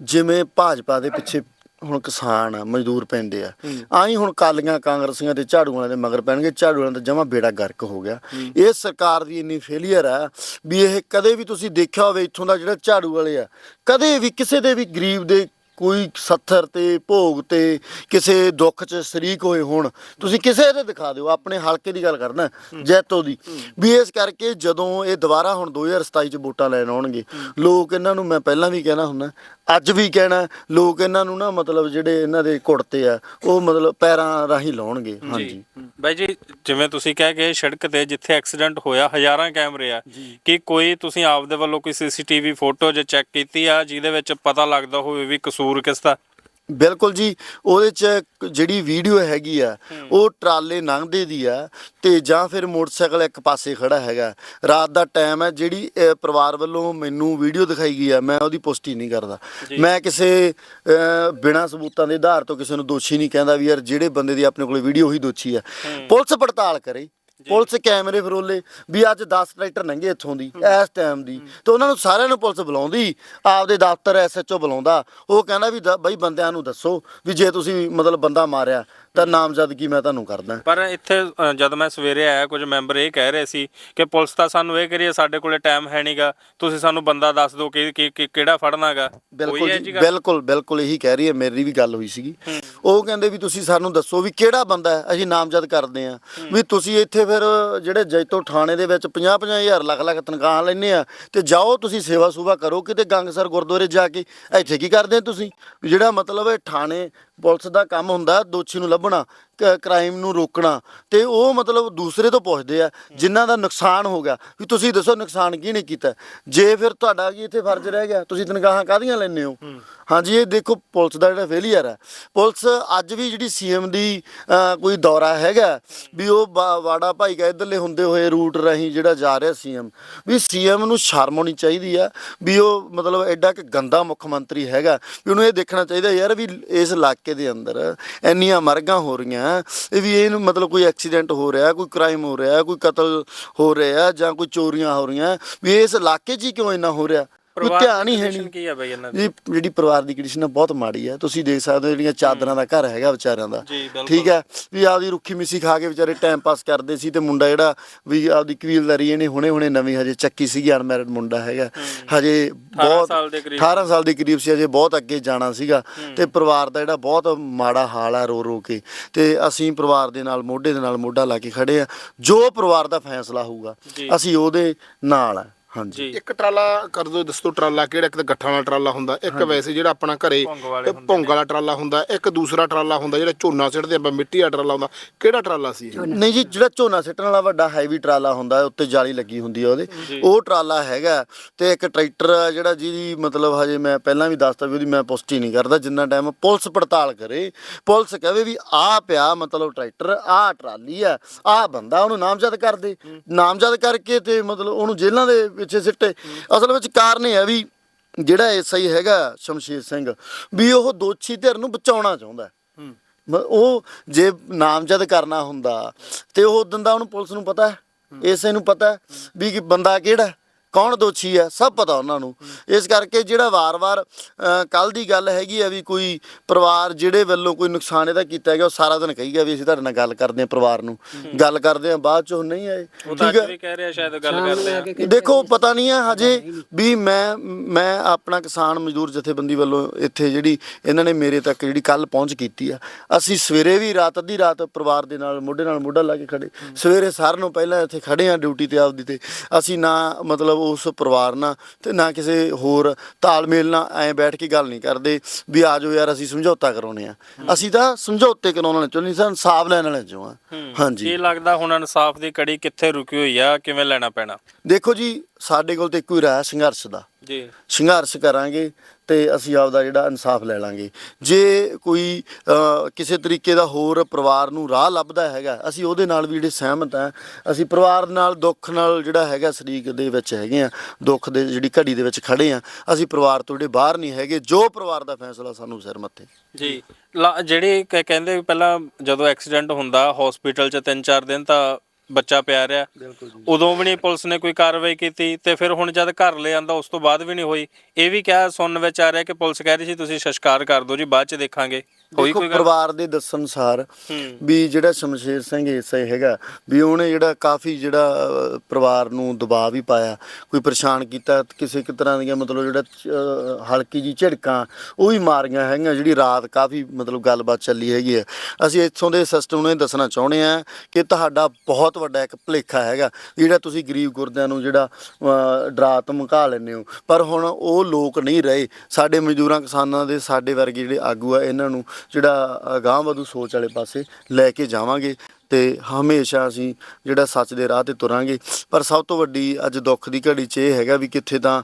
ਜਿਵੇਂ ਭਾਜਪਾ ਦੇ ਪਿੱਛੇ ਹੁਣ ਕਿਸਾਨ ਆ ਮਜ਼ਦੂਰ ਪੈਂਦੇ ਆ। ਆਈ ਹੁਣ ਕਾਲੀਆਂ ਕਾਂਗਰਸੀਆਂ ਤੇ ਝਾੜੂ ਵਾਲਿਆਂ ਦੇ ਮਗਰ ਪੈਣਗੇ ਝਾੜੂ ਵਾਲਿਆਂ ਦਾ ਜਮਾ ਬੇੜਾ ਗਰਕ ਹੋ ਗਿਆ। ਇਹ ਸਰਕਾਰ ਦੀ ਇੰਨੀ ਫੇਲੀਅਰ ਆ ਵੀ ਇਹ ਕਦੇ ਵੀ ਤੁਸੀਂ ਦੇਖਿਆ ਹੋਵੇ ਇੱਥੋਂ ਦਾ ਜਿਹੜਾ ਝਾੜੂ ਵਾਲੇ ਆ ਕਦੇ ਵੀ ਕਿਸੇ ਦੇ ਵੀ ਗਰੀਬ ਦੇ ਕੋਈ ਸੱਥਰ ਤੇ ਭੋਗ ਤੇ ਕਿਸੇ ਦੁੱਖ 'ਚ ਸ਼ਰੀਕ ਹੋਏ ਹੋਣ ਤੁਸੀਂ ਕਿਸੇ ਦੇ ਦਿਖਾ ਦਿਓ ਆਪਣੇ ਹਲਕੇ ਦੀ ਗੱਲ ਕਰਨਾ ਜੈਤੋ ਦੀ। ਵੀ ਇਸ ਕਰਕੇ ਜਦੋਂ ਇਹ ਦੁਬਾਰਾ ਹੁਣ 2027 'ਚ ਵੋਟਾਂ ਲੈਣ ਆਉਣਗੇ ਲੋਕ ਇਹਨਾਂ ਨੂੰ ਮੈਂ ਪਹਿਲਾਂ ਵੀ ਕਹਿਣਾ ਹੁੰਦਾ ਅੱਜ ਵੀ ਕਹਿਣਾ ਲੋਕ ਇਹਨਾਂ ਨੂੰ ਨਾ ਮਤਲਬ ਜਿਹੜੇ ਇਹਨਾਂ ਦੇ ਕੁੜਤੇ ਆ ਉਹ ਮਤਲਬ ਪੈਰਾਂ ਰਾਹੀਂ ਲਾਉਣਗੇ। ਹਾਂਜੀ। ਬਾਈ ਜੀ ਜਿਵੇਂ ਤੁਸੀਂ ਕਹਿ ਗਏ ਸੜਕ ਤੇ ਜਿੱਥੇ ਐਕਸੀਡੈਂਟ ਹੋਇਆ ਹਜ਼ਾਰਾਂ ਕੈਮਰੇ ਆ। ਕਿ ਕੋਈ ਤੁਸੀਂ ਆਪਦੇ ਵੱਲੋਂ ਕੋਈ ਸੀਸੀਟੀਵੀ ਫੋਟੋ ਜੇ ਚੈੱਕ ਕੀਤੀ ਆ ਜਿਹਦੇ ਵਿੱਚ ਪਤਾ ਲੱਗਦਾ ਹੋਵੇ ਵੀ ਕਸੂਰ ਕਿਸ ਦਾ? ਬਿਲਕੁਲ ਜੀ ਉਹਦੇ ਚ ਜਿਹੜੀ ਵੀਡੀਓ ਹੈਗੀ ਆ ਉਹ ਟਰਾਲੇ ਲੰਘਦੇ ਦੀ ਆ ਤੇ ਜਾਂ ਫਿਰ ਮੋਟਰਸਾਈਕਲ ਇੱਕ ਪਾਸੇ ਖੜਾ ਹੈਗਾ। ਰਾਤ ਦਾ ਟਾਈਮ ਹੈ ਜਿਹੜੀ ਪਰਿਵਾਰ ਵੱਲੋਂ ਮੈਨੂੰ ਵੀਡੀਓ ਦਿਖਾਈ ਗਈ ਆ ਮੈਂ ਉਹਦੀ ਪੁਸ਼ਟੀ ਨਹੀਂ ਕਰਦਾ। ਮੈਂ ਕਿਸੇ ਬਿਨਾਂ ਸਬੂਤਾਂ ਦੇ ਆਧਾਰ ਤੋਂ ਕਿਸੇ ਨੂੰ ਦੋਸ਼ੀ ਨਹੀਂ ਕਹਿੰਦਾ ਵੀ ਯਾਰ ਜਿਹੜੇ ਬੰਦੇ ਦੀ ਆਪਣੇ ਕੋਲ ਵੀਡੀਓ ਉਹੀ ਦੋਸ਼ੀ ਆ। ਪੁਲਿਸ ਪੜਤਾਲ ਕਰੇ। ਪੁਲਿਸ ਕੈਮਰੇ ਫਰੋਲੇ ਵੀ ਅੱਜ 10 ਟਰੈਕਟਰ ਲੰਘੇ ਇੱਥੋਂ ਦੀ ਇਸ ਟਾਈਮ ਦੀ। ਤੇ ਉਹਨਾਂ ਨੂੰ ਸਾਰਿਆਂ ਨੂੰ ਪੁਲਿਸ ਬੁਲਾਉਂਦੀ ਆਪਦੇ ਦਫ਼ਤਰ ਐਸਐਚਓ ਬੁਲਾਉਂਦਾ। ਉਹ ਕਹਿੰਦਾ ਵੀ ਦ- ਬਈ ਬੰਦਿਆਂ ਨੂੰ ਦੱਸੋ ਵੀ ਜੇ ਤੁਸੀਂ ਮਤਲਬ ਬੰਦਾ ਮਾਰਿਆ ਤਾਂ ਨਾਮਜ਼ਦਗੀ ਮੈਂ ਤੁਹਾਨੂੰ ਕਰਦਾ। ਪਰ ਇੱਥੇ ਅ, ਜਦ ਮੈਂ ਸਵੇਰੇ ਆਇਆ ਕੁਝ ਮੈਂਬਰ ਇਹ ਕਹਿ ਰਹੇ ਸੀ ਕਿ ਪੁਲਿਸ ਤਾਂ ਸਾਨੂੰ ਇਹ ਕਰੀਏ ਸਾਡੇ ਕੋਲੇ ਟਾਈਮ ਹੈ ਨਹੀਂਗਾ ਤੁਸੀਂ ਸਾਨੂੰ ਬੰਦਾ ਦੱਸ ਦਿਓ ਕਿ ਕਿ- ਕਿ ਕਿਹੜਾ ਫੜਨਾਗਾ। ਬਿਲਕੁਲ ਜੀ ਬਿਲਕੁਲ ਬਿਲਕੁਲ ਇਹੀ ਕਹਿ ਰਹੀ ਹੈ ਮੇਰੀ ਵੀ ਗੱਲ ਹੋਈ ਸੀਗੀ। ਉਹ ਕਹਿੰਦੇ ਵੀ ਤੁਸੀਂ ਸਾਨੂੰ ਦੱਸੋ ਵੀ ਕਿਹੜਾ ਬੰਦਾ ਹੈ ਅਸੀਂ ਨਾਮਜ਼ਦ ਕਰਦੇ ਆ ਵੀ ਤੁਸੀਂ ਇੱਥੇ ਫਿਰ ਜਿਹੜੇ ਜੈਤੋ ਥਾਣੇ ਦੇ ਵਿੱਚ 50 50 ਹਜ਼ਾਰ ਲੱਖ ਲੱਖ ਤਨਖਾਹ ਲੈਂਦੇ ਆ, ਤੇ ਜਾਓ ਤੁਸੀਂ ਸੇਵਾ ਸੁਭਾ ਕਰੋ ਕਿਤੇ ਗੰਗਸਰ ਗੁਰਦੁਆਰੇ ਜਾ ਕੇ। ਇੱਥੇ ਕੀ ਕਰਦੇ ਆ ਤੁਸੀਂ? ਜਿਹੜਾ ਮਤਲਬ ਹੈ ਥਾਣੇ ਪੁਲਿਸ ਦਾ ਕੰਮ ਹੁੰਦਾ ਦੋਸ਼ੀ ਨੂੰ ਲੱਭਣਾ ਕ੍ਰਾਈਮ ਨੂੰ ਰੋਕਣਾ। ਤੇ ਉਹ ਮਤਲਬ ਦੂਸਰੇ ਤੋਂ ਪੁੱਛਦੇ ਆ ਜਿਨ੍ਹਾਂ ਦਾ ਨੁਕਸਾਨ ਹੋ ਗਿਆ। ਵੀ ਤੁਸੀਂ ਦੱਸੋ ਨੁਕਸਾਨ ਕਿਹਨੇ ਕੀਤਾ? ਜੇ ਫਿਰ ਤੁਹਾਡਾ ਕੀ ਇੱਥੇ ਫਰਜ਼ ਰਹਿ ਗਿਆ? ਤੁਸੀਂ ਤਨਖਾਹਾਂ ਕਾਹਦੀਆਂ ਲੈਂਦੇ ਹੋ? ਹਾਂਜੀ ਇਹ ਦੇਖੋ ਪੁਲਿਸ ਦਾ ਜਿਹੜਾ ਫੇਲੀਅਰ ਹੈ ਪੁਲਿਸ ਅੱਜ ਵੀ ਜਿਹੜੀ ਸੀਐਮ ਦੀ ਕੋਈ ਦੌਰਾ ਹੈਗਾ ਵੀ ਉਹ ਵਾੜਾ ਭਾਈ ਕਾ ਇਧਰਲੇ ਹੁੰਦੇ ਹੋਏ ਰੂਟ ਰਾਹੀਂ ਜਿਹੜਾ ਜਾ ਰਿਹਾ ਸੀਐਮ ਵੀ ਸੀਐਮ ਨੂੰ ਸ਼ਰਮ ਆਉਣੀ ਚਾਹੀਦੀ ਆ ਵੀ ਉਹ ਮਤਲਬ ਐਡਾ ਕਿ ਗੰਦਾ ਮੁੱਖ ਮੰਤਰੀ ਹੈਗਾ। ਵੀ ਉਹਨੂੰ ਇਹ ਦੇਖਣਾ ਚਾਹੀਦਾ ਯਾਰ ਵੀ ਇਸ ਇਲਾਕੇ ਇਲਾਕੇ ਦੇ ਅੰਦਰ ਇੰਨੀਆਂ ਮਰਗਾਂ ਹੋ ਰਹੀਆਂ। ਇਹ ਵੀ ਇਹਨੂੰ ਮਤਲਬ ਕੋਈ ਐਕਸੀਡੈਂਟ ਹੋ ਰਿਹਾ, ਕੋਈ ਕ੍ਰਾਈਮ ਹੋ ਰਿਹਾ, ਕੋਈ ਕਤਲ ਹੋ ਰਿਹਾ ਜਾਂ ਕੋਈ ਚੋਰੀਆਂ ਹੋ ਰਹੀਆਂ। ਵੀ ਇਸ ਇਲਾਕੇ 'ਚ ਹੀ ਕਿਉਂ ਇੰਨਾ ਹੋ ਰਿਹਾ? ਕੋਈ ਪਰਿਵਾਰ ਧਿਆਨ ਹੀ ਦੀ ਹੈ condition ਨਹੀਂ। ਕੀ ਹੈ ਬਈ ਇਹਨਾਂ ਦੀ? ਜਿਹੜੀ ਪਰਿਵਾਰ ਦੀ ਕੰਡੀਸ਼ਨ ਬਹੁਤ ਮਾੜੀ ਹੈ ਤੁਸੀਂ ਦੇਖ ਸਕਦੇ ਹੋ ਜਿਹੜੀਆਂ ਚਾਦਰਾਂ ਦਾ ਘਰ ਹੈਗਾ ਵਿਚਾਰਿਆਂ ਦਾ। ਠੀਕ ਹੈ ਵੀ ਆਪਦੀ ਰੁੱਖੀ ਮਿੱਸੀ ਖਾ ਕੇ ਵਿਚਾਰੇ ਟਾਈਮ ਪਾਸ ਕਰਦੇ ਸੀ ਤੇ ਮੁੰਡਾ ਜਿਹੜਾ ਵੀ ਆਪਦੀ ਕਬੀਲਦਾਰੀ ਇਹਨੇ ਹੁਣੇ ਹੁਣੇ ਨਵੀਂ ਹਜੇ ਚੱਕੀ ਸੀਗੀ ਅਨਮੈਰਿਡ ਮੁੰਡਾ ਹੈਗਾ। ਹਜੇ ਬਹੁਤ ਸਾਲ ਦੇ ਕਰੀਬ। 18 ਸਾਲ ਦੇ ਕਰੀਬ ਸੀ ਹਜੇ ਬਹੁਤ ਅੱਗੇ ਜਾਣਾ ਸੀਗਾ। ਤੇ ਪਰਿਵਾਰ ਦਾ ਜਿਹੜਾ ਬਹੁਤ ਮਾੜਾ ਹਾਲ ਹੈ ਰੋ ਰੋ ਕੇ। ਤੇ ਅਸੀਂ ਪਰਿਵਾਰ ਦੇ ਨਾਲ ਮੋਢੇ ਦੇ ਨਾਲ ਮੋਢਾ ਲਾ ਕੇ ਖੜੇ ਆ। ਜੋ ਪਰਿਵਾਰ ਦਾ ਫੈਸਲਾ ਹੋਊਗਾ। ਅਸੀਂ ਉਹਦੇ ਨਾਲ ਆ। ਹਾਂਜੀ। ਇੱਕ ਟਰਾਲਾ ਕਰ ਦੋ ਦੱਸੋ ਟਰਾਲਾ ਕਿਹੜਾ ਇੱਕ ਤਾਂ ਗੱਠਾਂ ਵਾਲਾ ਟਰਾਲਾ ਹੁੰਦਾ ਇੱਕ ਵੈਸੇ ਜਿਹੜਾ ਆਪਣਾ ਘਰੇ ਭੁੰਗ ਵਾਲੇ ਟਰਾਲਾ ਹੁੰਦਾ ਇੱਕ ਦੂਸਰਾ ਟਰਾਲਾ ਹੁੰਦਾ ਜਿਹੜਾ ਝੋਨਾ ਸਿੱਟਦੇ ਆਪਾਂ ਮਿੱਟੀ ਵਾਲਾ ਟਰਾਲਾ ਹੁੰਦਾ ਕਿਹੜਾ ਟਰਾਲਾ ਸੀ ਇਹ? ਨਹੀਂ ਜੀ ਜਿਹੜਾ ਝੋਨਾ ਸਿੱਟਣ ਵਾਲਾ ਵੱਡਾ ਹੈਵੀ ਟਰਾਲਾ ਹੁੰਦਾ ਉੱਤੇ ਜਾਲੀ ਲੱਗੀ ਹੁੰਦੀ ਹੈ ਉਹਦੇ ਉਹ ਟਰਾਲਾ ਹੈਗਾ ਤੇ ਇੱਕ ਟਰੈਕਟਰ ਆ ਜਿਹੜਾ ਜਿਹਦੀ ਮਤਲਬ ਹਜੇ ਮੈਂ ਪਹਿਲਾਂ ਵੀ ਦੱਸਤਾ ਵੀ ਉਹਦੀ ਮੈਂ ਪੁਸ਼ਟੀ ਨਹੀਂ ਕਰਦਾ ਜਿੰਨਾ ਟਾਈਮ ਪੁਲਿਸ ਪੜਤਾਲ ਕਰੇ ਪੁਲਿਸ ਕਹੇ ਵੀ ਆਹ ਪਿਆ ਮਤਲਬ ਟਰੈਕਟਰ ਆਹ ਟਰਾਲੀ ਆ ਆਹ ਬੰਦਾ ਉਹਨੂੰ ਨਾਮਜ਼ਦ ਕਰ ਦੇ। ਨਾਮਜ਼ਦ ਕਰਕੇ ਤੇ ਮਤਲਬ ਉਹਨੂੰ ਜੇਲ੍ਹਾਂ ਦੇ ਪਿੱਛੇ ਸਿੱਟੇ ਅਸਲ ਵਿੱਚ ਕਾਰਨ ਇਹ ਹੈ ਵੀ ਜਿਹੜਾ ਐਸਆਈ ਹੈਗਾ ਸ਼ਮਸ਼ੀਰ ਸਿੰਘ ਵੀ ਉਹ ਦੋਸ਼ੀ ਧਿਰ ਨੂੰ ਬਚਾਉਣਾ ਚਾਹੁੰਦਾ ਉਹ ਜੇ ਨਾਮਜ਼ਦ ਕਰਨਾ ਹੁੰਦਾ ਤੇ ਉਹ ਉਦੋਂ ਦਾ ਉਹਨੂੰ ਪੁਲਿਸ ਨੂੰ ਪਤਾ ਇਸੇ ਨੂੰ ਪਤਾ ਵੀ ਕਿ ਬੰਦਾ ਕਿਹੜਾ ਕੌਣ ਦੋਸ਼ੀ ਹੈ ਸਭ ਪਤਾ ਉਹਨਾਂ ਨੂੰ। ਇਸ ਕਰਕੇ ਜਿਹੜਾ ਵਾਰ-ਵਾਰ ਕੱਲ ਦੀ ਗੱਲ ਹੈਗੀ ਆ ਵੀ ਕੋਈ ਪਰਿਵਾਰ ਜਿਹੜੇ ਵੱਲੋਂ ਕੋਈ ਨੁਕਸਾਨ ਇਹਦਾ ਕੀਤਾ ਗਿਆ ਉਹ ਸਾਰਾ ਦਿਨ ਕਹੀ ਗਿਆ ਵੀ ਅਸੀਂ ਤੁਹਾਡੇ ਨਾਲ ਗੱਲ ਕਰਦੇ ਹਾਂ ਪਰਿਵਾਰ ਨੂੰ। ਗੱਲ ਕਰਦੇ ਹਾਂ ਬਾਅਦ ਚ ਉਹ ਨਹੀਂ ਆਏ। ਉਹ ਤਾਂ ਠੀਕ ਹੈ ਵੀ ਕਹਿ ਰਿਹਾ ਸ਼ਾਇਦ ਗੱਲ ਕਰਦੇ ਆ ਦੇਖੋ ਪਤਾ ਨਹੀਂ ਹੈ ਹਜੇ ਵੀ ਮੈਂ ਮੈਂ ਆਪਣਾ ਕਿਸਾਨ ਮਜ਼ਦੂਰ ਜਥੇਬੰਦੀ ਵੱਲੋਂ ਇੱਥੇ ਜਿਹੜੀ ਇਹਨਾਂ ਨੇ ਮੇਰੇ ਤੱਕ ਜਿਹੜੀ ਕੱਲ ਪਹੁੰਚ ਕੀਤੀ ਆ। ਅਸੀਂ ਸਵੇਰੇ ਵੀ ਰਾਤ ਅੱਧੀ ਰਾਤ ਪਰਿਵਾਰ ਦੇ ਨਾਲ ਮੋਢੇ ਨਾਲ ਮੋਢਾ ਲਾ ਕੇ ਖੜੇ ਸਵੇਰੇ ਸਾਰਿਆਂ ਨੂੰ ਪਹਿਲਾਂ ਇੱਥੇ ਖੜੇ ਆ ਡਿਊਟੀ ਤੇ ਆਪਦੀ ਤੇ। ਅਸੀਂ ਨਾ ਮਤਲਬ ਉਸ ਪਰਿਵਾਰ ਨਾਲ ਤੇ ਨਾ ਕਿਸੇ ਹੋਰ ਤਾਲਮੇਲ ਨਾਲ ਐ ਬੈਠ ਕੇ ਗੱਲ ਨਹੀਂ ਕਰਦੇ ਵੀ ਆ ਜਾਓ ਯਾਰ ਅਸੀਂ ਸਮਝੌਤਾ ਕਰਾਉਨੇ ਆ ਅਸੀਂ ਤਾਂ ਸਮਝੌਤੇ ਕਰਾਉਣ ਵਾਲੇ ਚੋਂ ਨਹੀਂ ਸਾਨੂੰ ਇਨਸਾਫ ਲੈਣ ਵਾਲੇ ਚੋਂ ਆ। ਹਾਂਜੀ। ਕੀ ਲੱਗਦਾ ਹੁਣ ਇਨਸਾਫ ਦੀ ਕੜੀ ਕਿੱਥੇ ਰੁਕੀ ਹੋਈ ਆ ਕਿਵੇਂ ਲੈਣਾ ਪੈਣਾ? ਦੇਖੋ ਜੀ ਸਾਡੇ ਕੋਲ ਤੇ ਇੱਕੋ ਹੀ ਰਾਹ ਸੰਘਰਸ਼ ਦਾ। ਜੀ। ਸੰਘਰਸ਼ ਕਰਾਂਗੇ ਤੇ ਅਸੀਂ ਆਪਦਾ ਜਿਹੜਾ ਇਨਸਾਫ ਲੈ ਲਾਂਗੇ। ਜੇ ਕੋਈ ਕਿਸੇ ਤਰੀਕੇ ਦਾ ਹੋਰ ਪਰਿਵਾਰ ਨੂੰ ਰਾਹ ਲੱਭਦਾ ਹੈਗਾ, ਅਸੀਂ ਉਹਦੇ ਨਾਲ ਵੀ ਜਿਹੜੇ ਸਹਿਮਤ ਆ ਅਸੀਂ ਪਰਿਵਾਰ ਨਾਲ, ਦੁੱਖ ਨਾਲ ਜਿਹੜਾ ਹੈਗਾ, ਸ਼ਰੀਕ ਦੇ ਵਿੱਚ ਹੈਗੇ ਆ ਦੁੱਖ ਦੇ ਜਿਹੜੀ ਘੜੀ ਦੇ ਵਿੱਚ ਖੜੇ ਆ ਅਸੀਂ ਪਰਿਵਾਰ ਤੋਂ ਜਿਹੜੇ ਬਾਹਰ ਨਹੀਂ ਹੈਗੇ, ਜੋ ਪਰਿਵਾਰ ਦਾ ਫੈਸਲਾ ਸਾਨੂੰ ਸਿਰ ਮੱਥੇ। ਜੀ, ਲਾ- ਜਿਹੜੇ ਕ- ਕਹਿੰਦੇ ਪਹਿਲਾਂ ਜਦੋਂ ਐਕਸੀਡੈਂਟ ਹੁੰਦਾ ਹਸਪੀਟਲ 'ਚ 3-4 ਦਿਨ ਤਾਂ ਬੱਚਾ ਪਿਆ ਰਿਹਾ। ਉਦੋਂ ਵੀ ਨਹੀਂ ਪੁਲਿਸ ਨੇ ਕੋਈ ਕਾਰਵਾਈ ਕੀਤੀ ਤੇ ਫਿਰ ਹੁਣ ਜਦ ਘਰ ਲੈ ਆਂਦਾ ਉਸ ਤੋਂ ਬਾਅਦ ਵੀ ਨਹੀਂ ਹੋਈ। ਇਹ ਵੀ ਕਿਹਾ ਸੁਣਨ ਵਿੱਚ ਆ ਰਿਹਾ ਕਿ ਪੁਲਿਸ ਕਹਿ ਰਹੀ ਸੀ ਤੁਸੀਂ ਸੰਸਕਾਰ ਕਰ ਦਿਓ ਜੀ ਬਾਅਦ 'ਚ ਦੇਖਾਂਗੇ। ਹੋਈ ਕੋਈ ਪਰਿਵਾਰ ਦੇ ਦੱਸਣ ਅਨੁਸਾਰ। ਵੀ ਜਿਹੜਾ ਸ਼ਮਸ਼ੇਰ ਸਿੰਘ ਏਸਾ ਹੈਗਾ ਵੀ ਉਹਨੇ ਜਿਹੜਾ ਕਾਫੀ ਜਿਹੜਾ ਪਰਿਵਾਰ ਨੂੰ ਦਬਾਅ ਵੀ ਪਾਇਆ ਕੋਈ ਪਰੇਸ਼ਾਨ ਕੀਤਾ ਕਿਸੇ ਇੱਕ ਤਰ੍ਹਾਂ ਦੀਆਂ ਮਤਲਬ ਜਿਹੜਾ ਹਲਕੀ ਜੀ ਝਿੜਕਾਂ ਉਹ ਵੀ ਮਾਰੀਆਂ ਹੈਗੀਆਂ ਜਿਹੜੀ ਰਾਤ ਕਾਫੀ ਮਤਲਬ ਗੱਲਬਾਤ ਚੱਲੀ ਹੈਗੀ ਹੈ ਅਸੀਂ ਇੱਥੋਂ ਦੇ ਸਿਸਟਮ ਨੂੰ ਇਹ ਦੱਸਣਾ ਚਾਹੁੰਦੇ ਆ ਕਿ ਤੁਹਾਡਾ ਬਹੁਤ ਵੱਡਾ ਇੱਕ ਭੁਲੇਖਾ ਹੈਗਾ ਜਿਹੜਾ ਤੁਸੀਂ ਗਰੀਬ ਗੁਰਦਿਆਂ ਨੂੰ ਜਿਹੜਾ ਅਹ, ਡਰਾ ਧਮਕਾ ਲੈਂਦੇ ਹੋ ਪਰ ਹੁਣ ਉਹ ਲੋਕ ਨਹੀਂ ਰਹੇ ਸਾਡੇ ਮਜ਼ਦੂਰਾਂ ਕਿਸਾਨਾਂ ਦੇ ਸਾਡੇ ਵਰਗੇ ਜਿਹੜੇ ਆਗੂ ਆ ਇਹਨਾਂ ਨੂੰ ਜਿਹੜਾ ਅਗਾਂਹ ਵਧੂ ਸੋਚ ਵਾਲੇ ਪਾਸੇ ਲੈ ਕੇ ਜਾਵਾਂਗੇ। ਤੇ ਹਮੇਸ਼ਾ ਅਸੀਂ ਜਿਹੜਾ ਸੱਚ ਦੇ ਰਾਹ ਤੇ ਤੁਰਾਂਗੇ। ਪਰ ਸਭ ਤੋਂ ਵੱਡੀ ਅੱਜ ਦੁੱਖ ਦੀ ਘੜੀ 'ਚ ਇਹ ਹੈਗਾ ਵੀ ਕਿੱਥੇ ਤਾਂ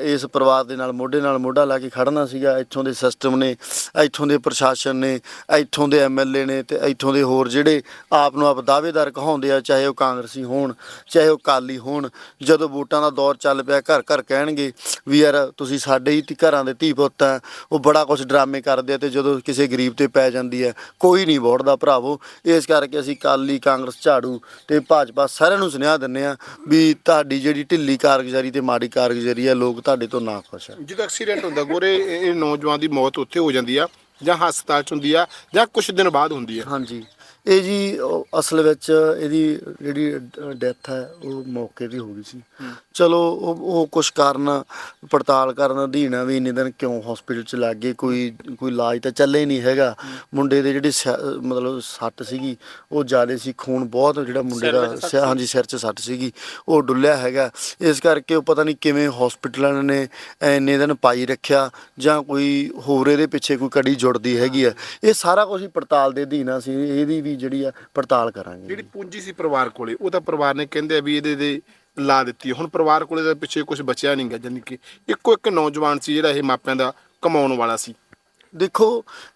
ਇਸ ਪਰਿਵਾਰ ਦੇ ਨਾਲ, ਮੋਢੇ ਨਾਲ ਮੋਢਾ ਲਾ ਕੇ ਖੜਨਾ ਸੀਗਾ। ਇੱਥੋਂ ਦੇ ਸਿਸਟਮ ਨੇ, ਇੱਥੋਂ ਦੇ ਪ੍ਰਸ਼ਾਸਨ ਨੇ, ਇੱਥੋਂ ਦੇ ਐਮਐਲਏ ਨੇ ਤੇ ਇੱਥੋਂ ਦੇ ਹੋਰ ਜਿਹੜੇ ਆਪ ਨੂੰ ਆਪ ਦਾਅਵੇਦਾਰ ਕਹਾਉਂਦੇ ਆ, ਚਾਹੇ ਉਹ ਕਾਂਗਰਸੀ ਹੋਣ, ਚਾਹੇ ਉਹ ਕਾਲੀ ਹੋਣ, ਜਦੋਂ ਵੋਟਾਂ ਦਾ ਦੌਰ ਚੱਲ ਪਿਆ, ਘਰ ਘਰ ਕਹਿਣਗੇ ਵੀ ਯਾਰ ਤੁਸੀਂ ਸਾਡੇ ਹੀ ਧੀ- ਘਰਾਂ ਦੇ ਧੀ ਪੁੱਤ ਆ, ਉਹ ਬੜਾ ਕੁਝ ਡਰਾਮੇ ਕਰਦੇ ਆ ਤੇ ਜਦੋਂ ਕਿਸੇ ਗਰੀਬ ਤੇ ਪੈ ਜਾਂਦੀ ਹੈ ਕੋਈ ਨਹੀਂ ਵੋਟਦਾ ਭਰਾਵੋ। ਇਸ ਕਰਕੇ ਅਸੀਂ ਕਾਲੀ ਕਾਂਗਰਸ ਝਾੜੂ ਤੇ ਭਾਜਪਾ ਸਾਰਿਆਂ ਨੂੰ ਸੁਨੇਹਾ ਦਿੰਨੇ ਆ ਵੀ ਤੁਹਾਡੀ ਜਿਹੜੀ ਢਿੱਲੀ ਕਾਰਗੁਜ਼ਾਰੀ ਤੇ ਮਾੜੀ ਕਾਰਗੁਜ਼ਾਰੀ ਹੈ ਲੋਕ ਤੁਹਾਡੇ ਤੋਂ ਨਾ ਖੁਸ਼ ਆ। ਜਦੋਂ ਐਕਸੀਡੈਂਟ ਹੁੰਦਾ ਗੋਰੇ ਇਹ ਇਹ ਨੌਜਵਾਨ ਦੀ ਮੌਤ ਉੱਥੇ ਹੋ ਜਾਂਦੀ ਆ ਜਾਂ ਹਸਪਤਾਲ ਚ ਹੁੰਦੀ ਆ ਜਾਂ ਕੁਝ ਦਿਨ ਬਾਅਦ ਹੁੰਦੀ ਆ। ਹਾਂਜੀ। ਇਹ ਜੀ ਅਸਲ ਵਿੱਚ ਇਹਦੀ ਜਿਹੜੀ ਡੈਥ ਹੈ ਉਹ ਮੌਕੇ ਤੇ ਹੋ ਗਈ ਸੀ। ਚਲੋ ਉਹ ਉਹ ਕੁਝ ਕਾਰਨ ਪੜਤਾਲ ਕਰਨ ਅਧੀਨ ਆ ਵੀ ਇੰਨੇ ਦਿਨ ਕਿਉਂ ਹਸਪੀਟਲ ਚ ਲੱਗ ਗਏ ਕੋਈ ਕੋਈ ਇਲਾਜ ਤਾਂ ਚੱਲੇ ਨਹੀਂ ਹੈਗਾ। ਮੁੰਡੇ ਦੇ ਜਿਹੜੀ ਸਿ- ਮਤਲਬ ਸੱਟ ਸੀਗੀ ਉਹ ਜ਼ਿਆਦਾ ਸੀ ਖੂਨ ਬਹੁਤ ਜਿਹੜਾ ਮੁੰਡੇ ਸਿਰ ਦਾ ਵਿੱਚ ਸੱਟ ਸਿ- ਹਾਂਜੀ ਸਿਰ 'ਚ ਸੱਟ ਸੀਗੀ ਉਹ ਡੁੱਲਿਆ ਹੈਗਾ। ਇਸ ਕਰਕੇ ਉਹ ਪਤਾ ਨਹੀਂ ਕਿਵੇਂ ਹਸਪੀਟਲਾਂ ਨੇ ਇੰਨੇ ਦਿਨ ਪਾਈ ਰੱਖਿਆ ਜਾਂ ਕੋਈ ਹੋਰ ਇਹਦੇ ਪਿੱਛੇ ਕੋਈ ਕੜੀ ਜੁੜਦੀ ਹੈਗੀ ਆ। ਇਹ ਸਾਰਾ ਕੁਝ ਹੀ ਪੜਤਾਲ ਦੇ ਅਧੀਨ ਆ ਸੀ ਇਹਦੀ ਵੀ ਜਿਹੜੀ ਆ ਪੜਤਾਲ ਕਰਾਂਗੇ ਜਿਹੜੀ ਪੂੰਜੀ ਸੀ ਪਰਿਵਾਰ ਕੋਲੇ, ਉਹ ਤਾਂ ਪਰਿਵਾਰ ਨੇ ਕਹਿੰਦੇ ਆ ਵੀ ਇਹਦੇ ਦੇ ਲਾ ਦਿੱਤੀ ਹੈ। ਹੁਣ ਪਰਿਵਾਰ ਕੋਲੇ ਦਾ ਪਿੱਛੇ ਕੁਝ ਬਚਿਆ ਨਹੀਂ ਗਾ ਜਾਨੀ ਕਿ ਇੱਕੋ ਇੱਕ ਨੌਜਵਾਨ ਸੀ ਜਿਹੜਾ ਇਹ ਮਾਪਿਆਂ ਦਾ ਕਮਾਉਣ ਵਾਲਾ ਸੀ ਦੇਖੋ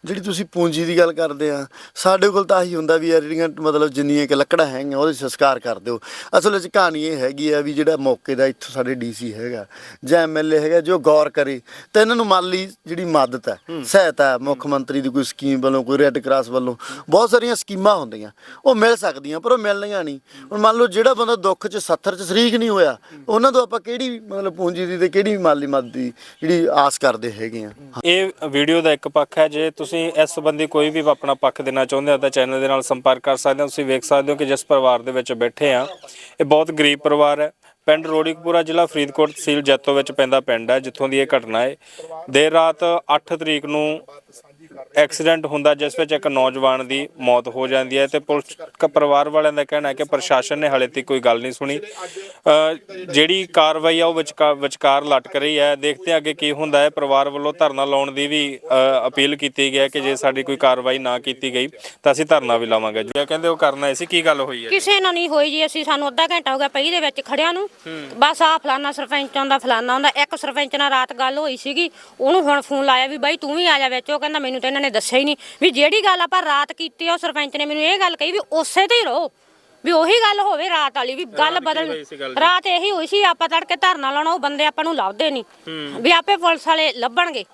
ਜਿਹੜੀ ਤੁਸੀਂ ਪੂੰਜੀ ਦੀ ਗੱਲ ਕਰਦੇ ਆ ਸਾਡੇ ਕੋਲ ਤਾਂ ਆਹੀ ਹੁੰਦਾ ਵੀ ਯਾਰ ਜਿਹੜੀਆਂ ਮਤਲਬ ਜਿੰਨੀਆਂ ਕਿ ਲੱਕੜਾਂ ਹੈਗੀਆਂ ਉਹਦੇ ਸੰਸਕਾਰ ਕਰ ਦਿਓ। ਅਸਲ ਵਿੱਚ ਕਹਾਣੀ ਇਹ ਹੈਗੀ ਆ ਵੀ ਜਿਹੜਾ ਮੌਕੇ ਦਾ ਇੱਥੋਂ ਸਾਡੇ ਡੀਸੀ ਹੈਗਾ ਜਾਂ ਐਮਐਲਏ ਹੈਗਾ ਜੋ ਗੌਰ ਕਰੇ ਤਾਂ ਇਹਨਾਂ ਨੂੰ ਮਾਲੀ ਜਿਹੜੀ ਮਦਦ ਹੈ ਸਹਾਇਤਾ ਹੈ, ਮੁੱਖ ਮੰਤਰੀ ਦੀ ਕੋਈ ਸਕੀਮ ਵੱਲੋਂ ਕੋਈ ਰੈੱਡ ਕਰਾਸ ਵੱਲੋਂ ਬਹੁਤ ਸਾਰੀਆਂ ਸਕੀਮਾਂ ਹੁੰਦੀਆਂ। ਉਹ ਮਿਲ ਸਕਦੀਆਂ ਪਰ ਉਹ ਮਿਲਣੀਆਂ ਨਹੀਂ। ਹੁਣ ਮੰਨ ਲਓ ਜਿਹੜਾ ਬੰਦਾ ਦੁੱਖ 'ਚ ਸੱਥਰ 'ਚ ਸ਼ਰੀਕ ਨਹੀਂ ਹੋਇਆ ਉਹਨਾਂ ਤੋਂ ਆਪਾਂ ਕਿਹੜੀ ਮਤਲਬ ਪੂੰਜੀ ਦੀ ਤੇ ਕਿਹੜੀ ਮਾਲੀ ਮਦਦ ਦੀ ਜਿਹੜੀ ਆਸ ਕਰਦੇ ਹੈਗੇ ਆ। ਇਹ ਵੀਡੀਓ ਦਾ ਇੱਕ ਇੱਕ ਪੱਖ ਹੈ, ਜੇ ਤੁਸੀਂ ਇਸ ਸੰਬੰਧੀ ਕੋਈ ਵੀ ਆਪਣਾ ਪੱਖ ਦੇਣਾ ਚਾਹੁੰਦੇ ਹੋ ਤਾਂ ਚੈਨਲ ਦੇ ਨਾਲ ਸੰਪਰਕ ਕਰ ਸਕਦੇ ਹੋ। ਤੁਸੀਂ ਵੇਖ ਸਕਦੇ ਹੋ ਕਿ ਜਿਸ ਪਰਿਵਾਰ ਦੇ ਵਿੱਚ ਬੈਠੇ ਆ ਇਹ ਬਹੁਤ ਗਰੀਬ ਪਰਿਵਾਰ ਹੈ। ਪਿੰਡ ਰੋੜੀਕਪੁਰਾ ਜ਼ਿਲ੍ਹਾ ਫਰੀਦਕੋਟ ਤਹਿਸੀਲ ਜੈਤੋ ਵਿੱਚ ਪੈਂਦਾ ਪਿੰਡ ਹੈ, ਜਿੱਥੋਂ ਦੀ ਇਹ ਘਟਨਾ ਹੈ। ਦੇਰ ਰਾਤ 8 ਤਰੀਕ ਨੂੰ ਐਕਸੀਡੈਂਟ ਹੁੰਦਾ ਜਿਸ ਵਿੱਚ ਇੱਕ ਨੌਜਵਾਨ ਦੀ ਮੌਤ ਹੋ ਜਾਂਦੀ ਹੈ ਤੇ ਪੁਲਿਸ ਕ- ਪਰਿਵਾਰ ਵਾਲਿਆਂ ਦਾ ਕਹਿਣਾ ਹੈ ਕਿ ਪ੍ਰਸ਼ਾਸਨ ਨੇ ਹਾਲੇ ਤੱਕ ਕੋਈ ਗੱਲ ਨਹੀਂ ਸੁਣੀ। ਅ, ਜਿਹੜੀ ਕਾਰਵਾਈ ਆ ਉਹ ਵਿਚਕਾਰ ਵਿਚਕਾਰ ਲਟਕ ਰਹੀ ਹੈ। ਦੇਖਦੇ ਹਾਂ ਅੱਗੇ ਕੀ ਹੁੰਦਾ ਹੈ। ਪਰਿਵਾਰ ਵੱਲੋਂ ਧਰਨਾ ਲਾਉਣ ਦੀ ਵੀ ਅ, ਅਪੀਲ ਕੀਤੀ ਗਈ ਹੈ ਕਿ ਜੇ ਸਾਡੀ ਕੋਈ ਕਾਰਵਾਈ ਨਾ ਕੀਤੀ ਗਈ ਤਾਂ ਅਸੀਂ ਧਰਨਾ ਵੀ ਲਾਵਾਂਗੇ। ਜੇ ਕਹਿੰਦੇ ਉਹ ਕਰਨਾ ਸੀ ਕੀ ਗੱਲ ਹੋਈ ਹੈ? ਕਿਸੇ ਨਾਲ ਨਹੀਂ ਹੋਈ ਜੀ। ਅਸੀਂ ਸਾਨੂੰ ਅੱਧਾ ਘੰਟਾ ਹੋ ਗਿਆ ਪਈ ਦੇ ਵਿੱਚ ਖੜਿਆਂ ਨੂੰ। ਬਸ ਆ ਫਲਾਨਾ ਸਰਪੰਚ ਦਾ ਫਲਾਨਾ ਹੁੰਦਾ ਇੱਕ ਸਰਪੰਚ ਨਾਲ ਰਾਤ ਗੱਲ ਹੋਈ ਸੀਗੀ। ਉਹਨੂੰ ਹੁਣ ਫੋਨ ਲਾਇਆ ਵੀ ਬਾਈ ਤੂੰ ਵੀ ਆ ਜਾ ਵਿੱਚ। ਉਹ ਕਹਿੰਦਾ ਮੈਨੂੰ ਤਾਂ ਇਹਨਾਂ ਨੇ ਦੱਸਿਆ ਹੀ ਨਹੀਂ ਵੀ ਜਿਹੜੀ ਗੱਲ ਆਪਾਂ ਰਾਤ ਕੀਤੀ ਆ ਉਹ ਸਰਪੰਚ ਨੇ ਮੈਨੂੰ ਇਹ ਗੱਲ ਕਹੀ ਵੀ ਉਸੇ ਤੇ ਹੀ ਰਹੋ। ਵੀ ਉਹੀ ਗੱਲ ਹੋਵੇ ਰਾਤ ਵਾਲੀ ਵੀ ਗੱਲ ਬਦਲ ਰਾਤ ਇਹੀ ਹੋਈ ਸੀ ਆਪਾਂ ਤੜਕੇ ਧਰਨਾ ਲਾਉਣਾ ਉਹ ਬੰਦੇ ਆਪਾਂ ਨੂੰ ਲੱਭਦੇ ਨਹੀਂ। ਵੀ ਆਪੇ ਪੁਲਿਸ ਵਾਲੇ ਲੱਭਣਗੇ।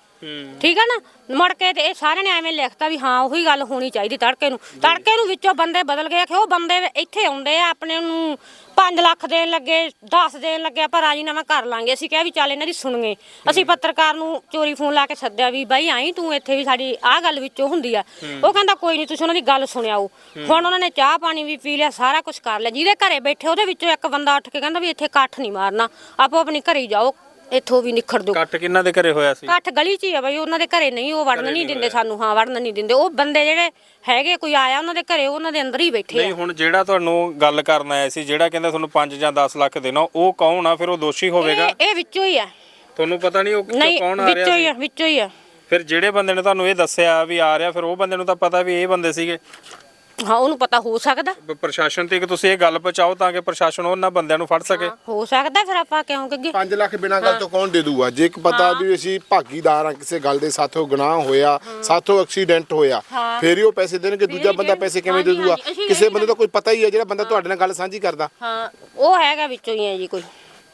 ਠੀਕ ਆ ਨਾ? ਮੁੜ ਕੇ ਤੇ ਇਹ ਸਾਰਿਆਂ ਨੇ ਐਵੇਂ ਲਿਖਤਾ ਵੀ ਹਾਂ ਉਹੀ ਗੱਲ ਹੋਣੀ ਚਾਹੀਦੀ ਤੜਕੇ ਨੂੰ। ਤੜਕੇ ਨੂੰ ਵਿੱਚੋਂ ਬੰਦੇ ਬਦਲ ਗਏ ਕਿ ਉਹ ਬੰਦੇ ਇੱਥੇ ਆਉਂਦੇ ਆ ਆਪਣੇ ਨੂੰ 5 ਲੱਖ ਦੇਣ ਲੱਗੇ 10 ਦੇਣ ਲੱਗੇ ਆਪਾਂ ਰਾਜੀਨਾਮਾ ਕਰ ਲਾਂਗੇ। ਅਸੀਂ ਕਿਹਾ ਵੀ ਚੱਲ ਇਹਨਾਂ ਦੀ ਸੁਣੀਏ ਅਸੀਂ ਪੱਤਰਕਾਰ ਨੂੰ ਚੋਰੀ ਫੋਨ ਲਾ ਕੇ ਸੱਦਿਆ ਵੀ ਬਾਈ ਆਈ ਤੂੰ ਇੱਥੇ ਵੀ ਸਾਡੀ ਆਹ ਗੱਲ ਵਿੱਚੋਂ ਹੁੰਦੀ ਆ। ਉਹ ਕਹਿੰਦਾ ਕੋਈ ਨਹੀਂ ਤੁਸੀਂ ਉਹਨਾਂ ਦੀ ਗੱਲ ਸੁਣਿਆਓ। ਹੁਣ ਉਹਨਾਂ ਨੇ ਚਾਹ ਪਾਣੀ ਵੀ ਪੀ ਲਿਆ ਸਾਰਾ ਕੁਝ ਕਰ ਲਿਆ। ਜਿਹਦੇ ਘਰੇ ਬੈਠੇ ਉਹਦੇ ਵਿੱਚੋਂ ਇੱਕ ਬੰਦਾ ਉੱਠ ਕੇ ਕਹਿੰਦਾ ਵੀ ਇੱਥੇ ਇਕੱਠ ਨਹੀਂ ਮਾਰਨਾ। ਆਪੋ ਆਪਣੀ ਘਰੇ ਹੀ ਜਾਓ। ਇੱਥੋਂ ਵੀ ਨਿਖੜ ਦਿਓ ਕੱਟ ਕਿੰਨਾ ਦੇ ਘਰੇ ਹੋਇਆ ਸੀ? ਕੱਠ ਗਲੀ 'ਚ ਹੀ ਆ ਬਈ ਉਹਨਾਂ ਦੇ ਘਰੇ ਨਹੀਂ ਉਹ ਵੜਨ ਨਹੀਂ ਦਿੰਦੇ ਸਾਨੂੰ ਹਾਂ ਵੜਨ ਨਹੀਂ ਦਿੰਦੇ। ਉਹ ਬੰਦੇ ਜਿਹੜੇ ਹੈਗੇ ਕੋਈ ਆਇਆ ਉਹਨਾਂ ਦੇ ਘਰੇ ਉਹਨਾਂ ਦੇ ਅੰਦਰ ਹੀ ਬੈਠੇ ਨਹੀਂ ਆ ਹੁਣ ਜਿਹੜਾ ਤੁਹਾਨੂੰ ਗੱਲ ਕਰਨ ਆਇਆ ਸੀ ਜਿਹੜਾ ਕਹਿੰਦਾ ਤੁਹਾਨੂੰ 5 ਜਾਂ 10 ਲੱਖ ਦੇਣਾ ਉਹ ਕੌਣ ਆ? ਫਿਰ ਉਹ ਦੋਸ਼ੀ ਹੋਵੇਗਾ? ਇਹ ਇਹ ਵਿੱਚੋਂ ਹੀ ਆ। ਤੁਹਾਨੂੰ ਪਤਾ ਨਹੀਂ ਉਹ ਨਹੀਂ ਕੌਣ ਆ ਵਿੱਚੋਂ ਰਿਹਾ ਹੀ ਆ ਵਿੱਚੋਂ ਹੀ ਆ। ਫਿਰ ਜਿਹੜੇ ਬੰਦੇ ਨੇ ਤੁਹਾਨੂੰ ਇਹ ਦੱਸਿਆ ਵੀ ਆ ਰਿਹਾ ਫਿਰ ਉਹ ਬੰਦੇ ਨੂੰ ਤਾਂ ਪਤਾ ਵੀ ਇਹ ਬੰਦੇ ਸੀਗੇ। ਹਾਂ ਉਹਨੂੰ ਪਤਾ ਹੋ ਸਕਦਾ। ਪ- ਪ੍ਰਸ਼ਾਸਨ ਤੇ ਕਿ ਤੁਸੀਂ ਇਹ ਗੱਲ ਪਹੁੰਚਾਓ ਤਾਂ ਕਿ ਪ੍ਰਸ਼ਾਸਨ ਉਹਨਾਂ ਬੰਦਿਆਂ ਨੂੰ ਫੜ ਸਕੇ। ਹੋ ਸਕਦਾ ਫਿਰ ਆਪਾਂ ਕਿਉਂ ਕਹੀਏ 5 ਲੱਖ ਬਿਨਾਂ ਗੱਲ ਤੋਂ ਕੌਣ ਦੇ ਦੂਗਾ? ਜੇ ਇੱਕ ਪਤਾ ਵੀ ਅਸੀਂ ਭਾਗੀਦਾਰ ਆ ਕਿਸੇ ਗੱਲ ਦੇ ਸਾਥੋਂ ਗੁਨਾਹ ਹੋਇਆ ਸਾਥੋਂ ਐਕਸੀਡੈਂਟ ਹੋਇਆ ਫੇਰ ਹੀ ਉਹ ਪੈਸੇ ਦੇਣਗੇ ਦੂਜਾ ਬੰਦਾ ਪੈਸੇ ਕਿਵੇਂ ਦੇ ਹਾਂਜੀ, ਦੂਗਾ? ਹਾਂਜੀ, ਅਸੀਂ ਕਿਸੇ ਇਹੀ ਬੰਦੇ ਦਾ ਕੋਈ ਪਤਾ ਹੀ ਹੈ ਜਿਹੜਾ ਬੰਦਾ ਤੁਹਾਡੇ ਨਾਲ ਗੱਲ ਸਾਂਝੀ ਕਰਦਾ। ਹਾਂ ਉਹ ਹੈਗਾ ਵਿੱਚੋਂ ਹੀ ਆ ਜੀ ਕੋਈ।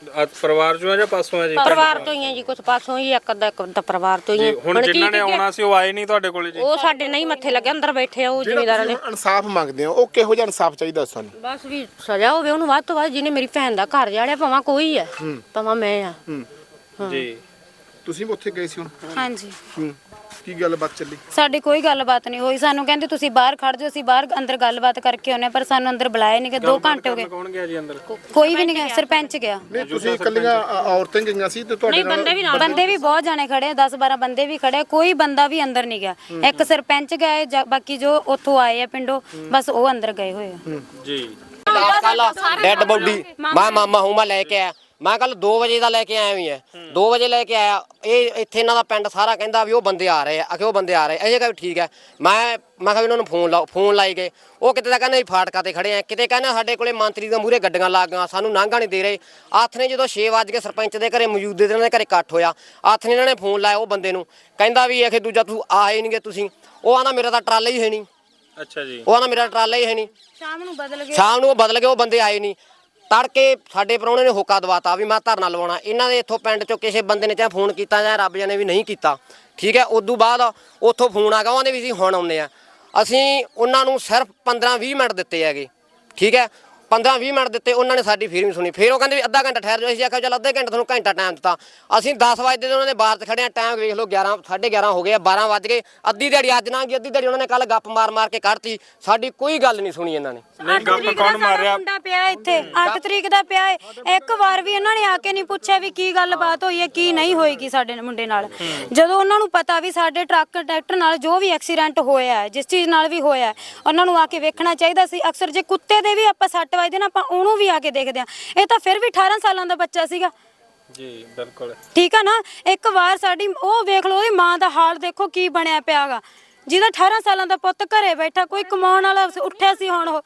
ਅ, ਪਰਿਵਾਰ ਚੋਂ ਆ ਜਾਂ ਪਾਸੋਂ ਆ ਜੀ? ਪਰਿਵਾਰ ਤੋਂ ਹੀ ਆ ਜੀ ਕੁਝ ਪਾਸੋਂ ਹੀ ਇੱਕ ਅੱਧਾ ਇੱਕ ਅੱਧਾ ਪਰਿਵਾਰ ਤੋਂ ਹੀ ਆ। ਹੁਣ ਕੀ ਜਿਨ੍ਹਾਂ ਨੇ ਆਉਣਾ ਸੀ ਉਹ ਆਏ ਨਹੀਂ ਤੁਹਾਡੇ ਕੋਲੇ ਜੀ? ਉਹ ਸਾਡੇ ਨਹੀਂ ਮੱਥੇ ਲੱਗੇ ਅੰਦਰ ਬੈਠੇ ਆ ਉਹ ਜ਼ਿਮੀਦਾਰਾਂ ਨੇ ਇਨਸਾਫ ਮੰਗਦੇ ਹੋ ਉਹ ਕਿਹੋ ਜਿਹਾ ਇਨਸਾਫ ਚਾਹੀਦਾ ਸਾਨੂੰ ਬਸ ਵੀ ਸਜ਼ਾ ਹੋਵੇ ਉਹਨੂੰ ਵੱਧ ਤੋਂ ਵੱਧ ਜਿਹਨੇ ਮੇਰੀ ਭੈਣ ਦਾ ਘਰ ਜਾੜਿਆ ਭਾਵੇਂ ਕੋਈ ਹੈ। ਭਾਵੇਂ ਮੈਂ ਆ। ਜੀ। ਤੁਸੀਂ ਵੀ ਉੱਥੇ ਗਏ ਸੀ ਹੁਣ? ਹਾਂਜੀ। ਹੂੰ। ਕੀ ਗੱਲਬਾਤ ਚੱਲੀ? ਸਾਡੀ ਕੋਈ ਗੱਲਬਾਤ ਨਹੀਂ ਹੋਈ। ਸਾਨੂੰ ਕਹਿੰਦੇ ਤੁਸੀਂ ਬਾਹਰ ਖੜ ਜਾਓ ਅਸੀਂ ਬਾਹਰ ਅੰਦਰ ਗੱਲਬਾਤ ਕਰਕੇ ਆਉਨੇ ਪਰ ਸਾਨੂੰ ਅੰਦਰ ਬੁਲਾਇਆ ਨਹੀਂ ਕਿ 2 ਘੰਟੇ ਹੋ ਗਏ। ਕੌਣ ਗਿਆ ਜੀ ਅੰਦਰ? ਕੋਈ ਵੀ ਨਹੀਂ ਗਿਆ ਸਰਪੰਚ ਗਿਆ। ਨਹੀਂ ਤੁਸੀਂ ਇਕੱਲੀਆਂ ਅ, ਔਰਤਾਂ ਗਈਆਂ ਸੀ ਤੇ ਤੁਹਾਡੇ ਨਾਲ ਬੰਦੇ ਵੀ ਨਾਲ ਬੰਦੇ ਵੀ ਬਹੁਤ ਜਾਣੇ ਖੜੇ 10 12 ਬੰਦੇ ਵੀ ਖੜੇ ਕੋਈ ਬੰਦਾ ਵੀ ਅੰਦਰ ਨਹੀਂ ਗਿਆ। ਇੱਕ ਸਰਪੰਚ ਗਏ ਜਾਂ ਬਾਕੀ ਜੋ ਉੱਥੋਂ ਆਏ ਆ ਪਿੰਡੋਂ ਬਸ ਉਹ ਅੰਦਰ ਗਏ ਹੋਏ ਆ। ਜੀ। ਡੈੱਡ ਬੋਡੀ ਮੈਂ ਮਾਮਾ ਹੂੰ ਮੈਂ ਲੈ ਕੇ ਆਇਆ। ਮੈਂ ਕੱਲ 2 ਵਜੇ ਦਾ ਲੈ ਕੇ ਆਇਆ ਵੀ ਹੈ। 2 ਵਜੇ ਲੈ ਕੇ ਆਇਆ। ਇਹ ਇੱਥੇ ਇਹਨਾਂ ਦਾ ਪਿੰਡ ਸਾਰਾ ਕਹਿੰਦਾ ਵੀ ਉਹ ਬੰਦੇ ਆ ਰਹੇ ਆ। ਆਖੇ ਉਹ ਬੰਦੇ ਆ ਰਹੇ ਅਜੇ ਕਹਾਂ ਠੀਕ ਹੈ। ਮੈਂ ਮੈਂ ਕਿਹਾ ਵੀ ਉਹਨਾਂ ਨੂੰ ਫੋਨ ਲਾਓ ਫੋਨ ਲਾਈ ਗਏ। ਉਹ ਕਿਤੇ ਤਾਂ ਕਹਿੰਦੇ ਵੀ ਫਾਟਕਾਂ ਤੇ ਖੜੇ ਆ। ਕਿਤੇ ਕਹਿੰਦੇ ਸਾਡੇ ਕੋਲੇ ਮੰਤਰੀ ਦੇ ਮੂਹਰੇ ਗੱਡੀਆਂ ਲੱਗ ਗਈਆਂ ਸਾਨੂੰ ਨਾਂਗਾ ਨਹੀਂ ਦੇ ਰਹੇ। ਆਥ ਨੇ ਜਦੋਂ 6 ਵਜੇ ਸਰਪੰਚ ਦੇ ਘਰੇ ਮੌਜੂਦ ਦੇ ਦੇ ਘਰੇ ਇਕੱਠ ਹੋਇਆ। ਆਥ ਨੇ ਇਹਨਾਂ ਨੇ ਫੋਨ ਲਾਇਆ ਉਹ ਬੰਦੇ ਨੂੰ। ਕਹਿੰਦਾ ਵੀ ਆਖੇ ਦੂਜਾ ਤੂੰ ਆਏ ਨਹੀਂਗੇ ਤੁਸੀਂ। ਉਹ ਆਂਦਾ ਮੇਰਾ ਤਾਂ ਟਰਾਲਾ ਹੀ ਹੈ ਨਹੀਂ ਅੱਛਾ ਜੀ। ਉਹ ਆਂਦਾ ਮੇਰਾ ਟਰਾਲਾ ਹੀ ਹੈ ਨਹੀਂ ਸ਼ਾਮ ਨੂੰ ਬਦਲ ਗਏ। ਸ਼ਾਮ ਨੂੰ ਉਹ ਬਦਲ ਗਏ ਉਹ ਬੰਦੇ ਆਏ ਨਹੀਂ ਤੜਕੇ ਸਾਡੇ ਪ੍ਰਾਹੁਣੇ ਨੇ ਹੋਕਾ ਦਵਾਤਾ ਵੀ ਮੈਂ ਧਰਨਾ ਲਵਾਉਣਾ। ਇਹਨਾਂ ਦੇ ਇੱਥੋਂ ਪਿੰਡ ਚੋਂ ਕਿਸੇ ਬੰਦੇ ਨੇ ਚਾਹੇ ਫੋਨ ਕੀਤਾ ਜਾਂ ਰੱਬ ਜਾਣੇ ਵੀ ਨਹੀਂ ਕੀਤਾ। ਠੀਕ ਹੈ, ਉਦੋਂ ਬਾਅਦ ਉੱਥੋਂ ਫੋਨ ਆ ਗਿਆ, ਉਹਨੇ ਵੀ ਅਸੀਂ ਹੁਣ ਆਉਂਦੇ ਆ ਅਸੀਂ ਉਹਨਾਂ ਨੂੰ ਸਿਰਫ 15-20 ਮਿੰਟ ਦਿੱਤੇ ਹੈਗੇ। ਠੀਕ ਹੈ 15 20 ਮਿੰਟ ਦਿੱਤੇ ਉਹਨਾਂ ਨੇ ਸਾਡੀ ਫਿਰ ਵੀ ਸੁਣੀ। ਫਿਰ ਉਹ ਕਹਿੰਦੇ ਵੀ ਅੱਧਾ ਘੰਟਾ ਠਹਿਰ ਜਾਓ ਅਸੀਂ ਆਖਿਆ ਚੱਲ ਅੱਧੇ ਘੰਟੇ ਤੁਹਾਨੂੰ ਘੰਟਾ ਟਾਈਮ ਦਿੱਤਾ। ਅਸੀਂ 10 ਵਜੇ ਦੇ ਉਹਨਾਂ ਦੇ ਬਾਹਰ ਖੜੇ ਆ ਟਾਈਮ ਵੇਖ ਲਓ 11 11:30 ਹੋ ਗਏ ਆ 12 ਵੱਜ ਗਏ। ਅੱਧੀ ਦਿਹਾੜੀ ਅੱਜ ਨਾ ਗਈ ਅੱਧੀ ਦਿਹਾੜੀ ਉਹਨਾਂ ਨੇ ਕੱਲ ਗੱਪ ਮਾਰ ਮਾਰ ਕੇ ਕੱਢਤੀ। ਸਾਡੀ ਕੋਈ ਗੱਲ ਨਹੀਂ ਸੁਣੀ ਇਹਨਾਂ ਨੇ। ਨਹੀਂ ਗੱਪ ਕੌਣ ਮਾਰ ਰਿਹਾ ਮੁੰਡਾ ਪਿਆ ਇੱਥੇ 8 ਤਰੀਕ ਦਾ ਪਿਆ ਹੈ ਇੱਕ ਵਾਰ ਵੀ ਇਹਨਾਂ ਨੇ ਆ ਕੇ ਨਹੀਂ ਪੁੱਛਿਆ ਵੀ ਕੀ ਗੱਲਬਾਤ ਹੋਈ ਹੈ ਕੀ ਨਹੀਂ ਹੋਏਗੀ ਸਾਡੇ ਮੁੰਡੇ ਨਾਲ। ਜਦੋਂ ਉਹਨਾਂ ਨੂੰ ਪਤਾ ਵੀ ਸਾਡੇ ਟਰੱਕ ਟਰੈਕਟਰ ਨਾਲ ਜੋ ਵੀ ਐਕਸੀਡੈਂਟ ਹੋਇਆ ਹੈ ਜਿਸ ਚੀਜ਼ ਨਾਲ ਵੀ ਹੋਇਆ ਹੈ, ਉਹਨਾਂ ਨੂੰ ਆ ਕੇ ਵੇਖਣਾ ਚਾਹੀਦਾ ਸੀ। ਅਕਸਰ ਜੇ ਕੁੱਤੇ ਦੇ ਵੀ ਆਪਾਂ ਸੱਟ ਵੱਜਦੇ ਨਾ ਆਪਾਂ ਉਹਨੂੰ ਵੀ ਆ ਕੇ ਦੇਖਦੇ ਆ ਇਹ ਤਾਂ ਫਿਰ ਵੀ 18 ਸਾਲਾਂ ਦਾ ਬੱਚਾ ਸੀਗਾ। ਜੀ ਬਿਲਕੁਲ। ਠੀਕ ਆ ਨਾ? ਇੱਕ ਵਾਰ ਸਾਡੀ ਉਹ ਵੇਖ ਲਓ ਉਹਦੀ ਮਾਂ ਦਾ ਹਾਲ ਦੇਖੋ ਕੀ ਬਣਿਆ ਪਿਆਗਾ। ਜਿਹਦਾ 18 ਸਾਲਾਂ ਦਾ ਪੁੱਤ ਘਰੇ ਬੈਠਾ ਕੋਈ ਕਮਾਉਣ ਵਾਲਾ ਉੱਠਿਆ ਸੀ ਹੁਣ ਉਹ।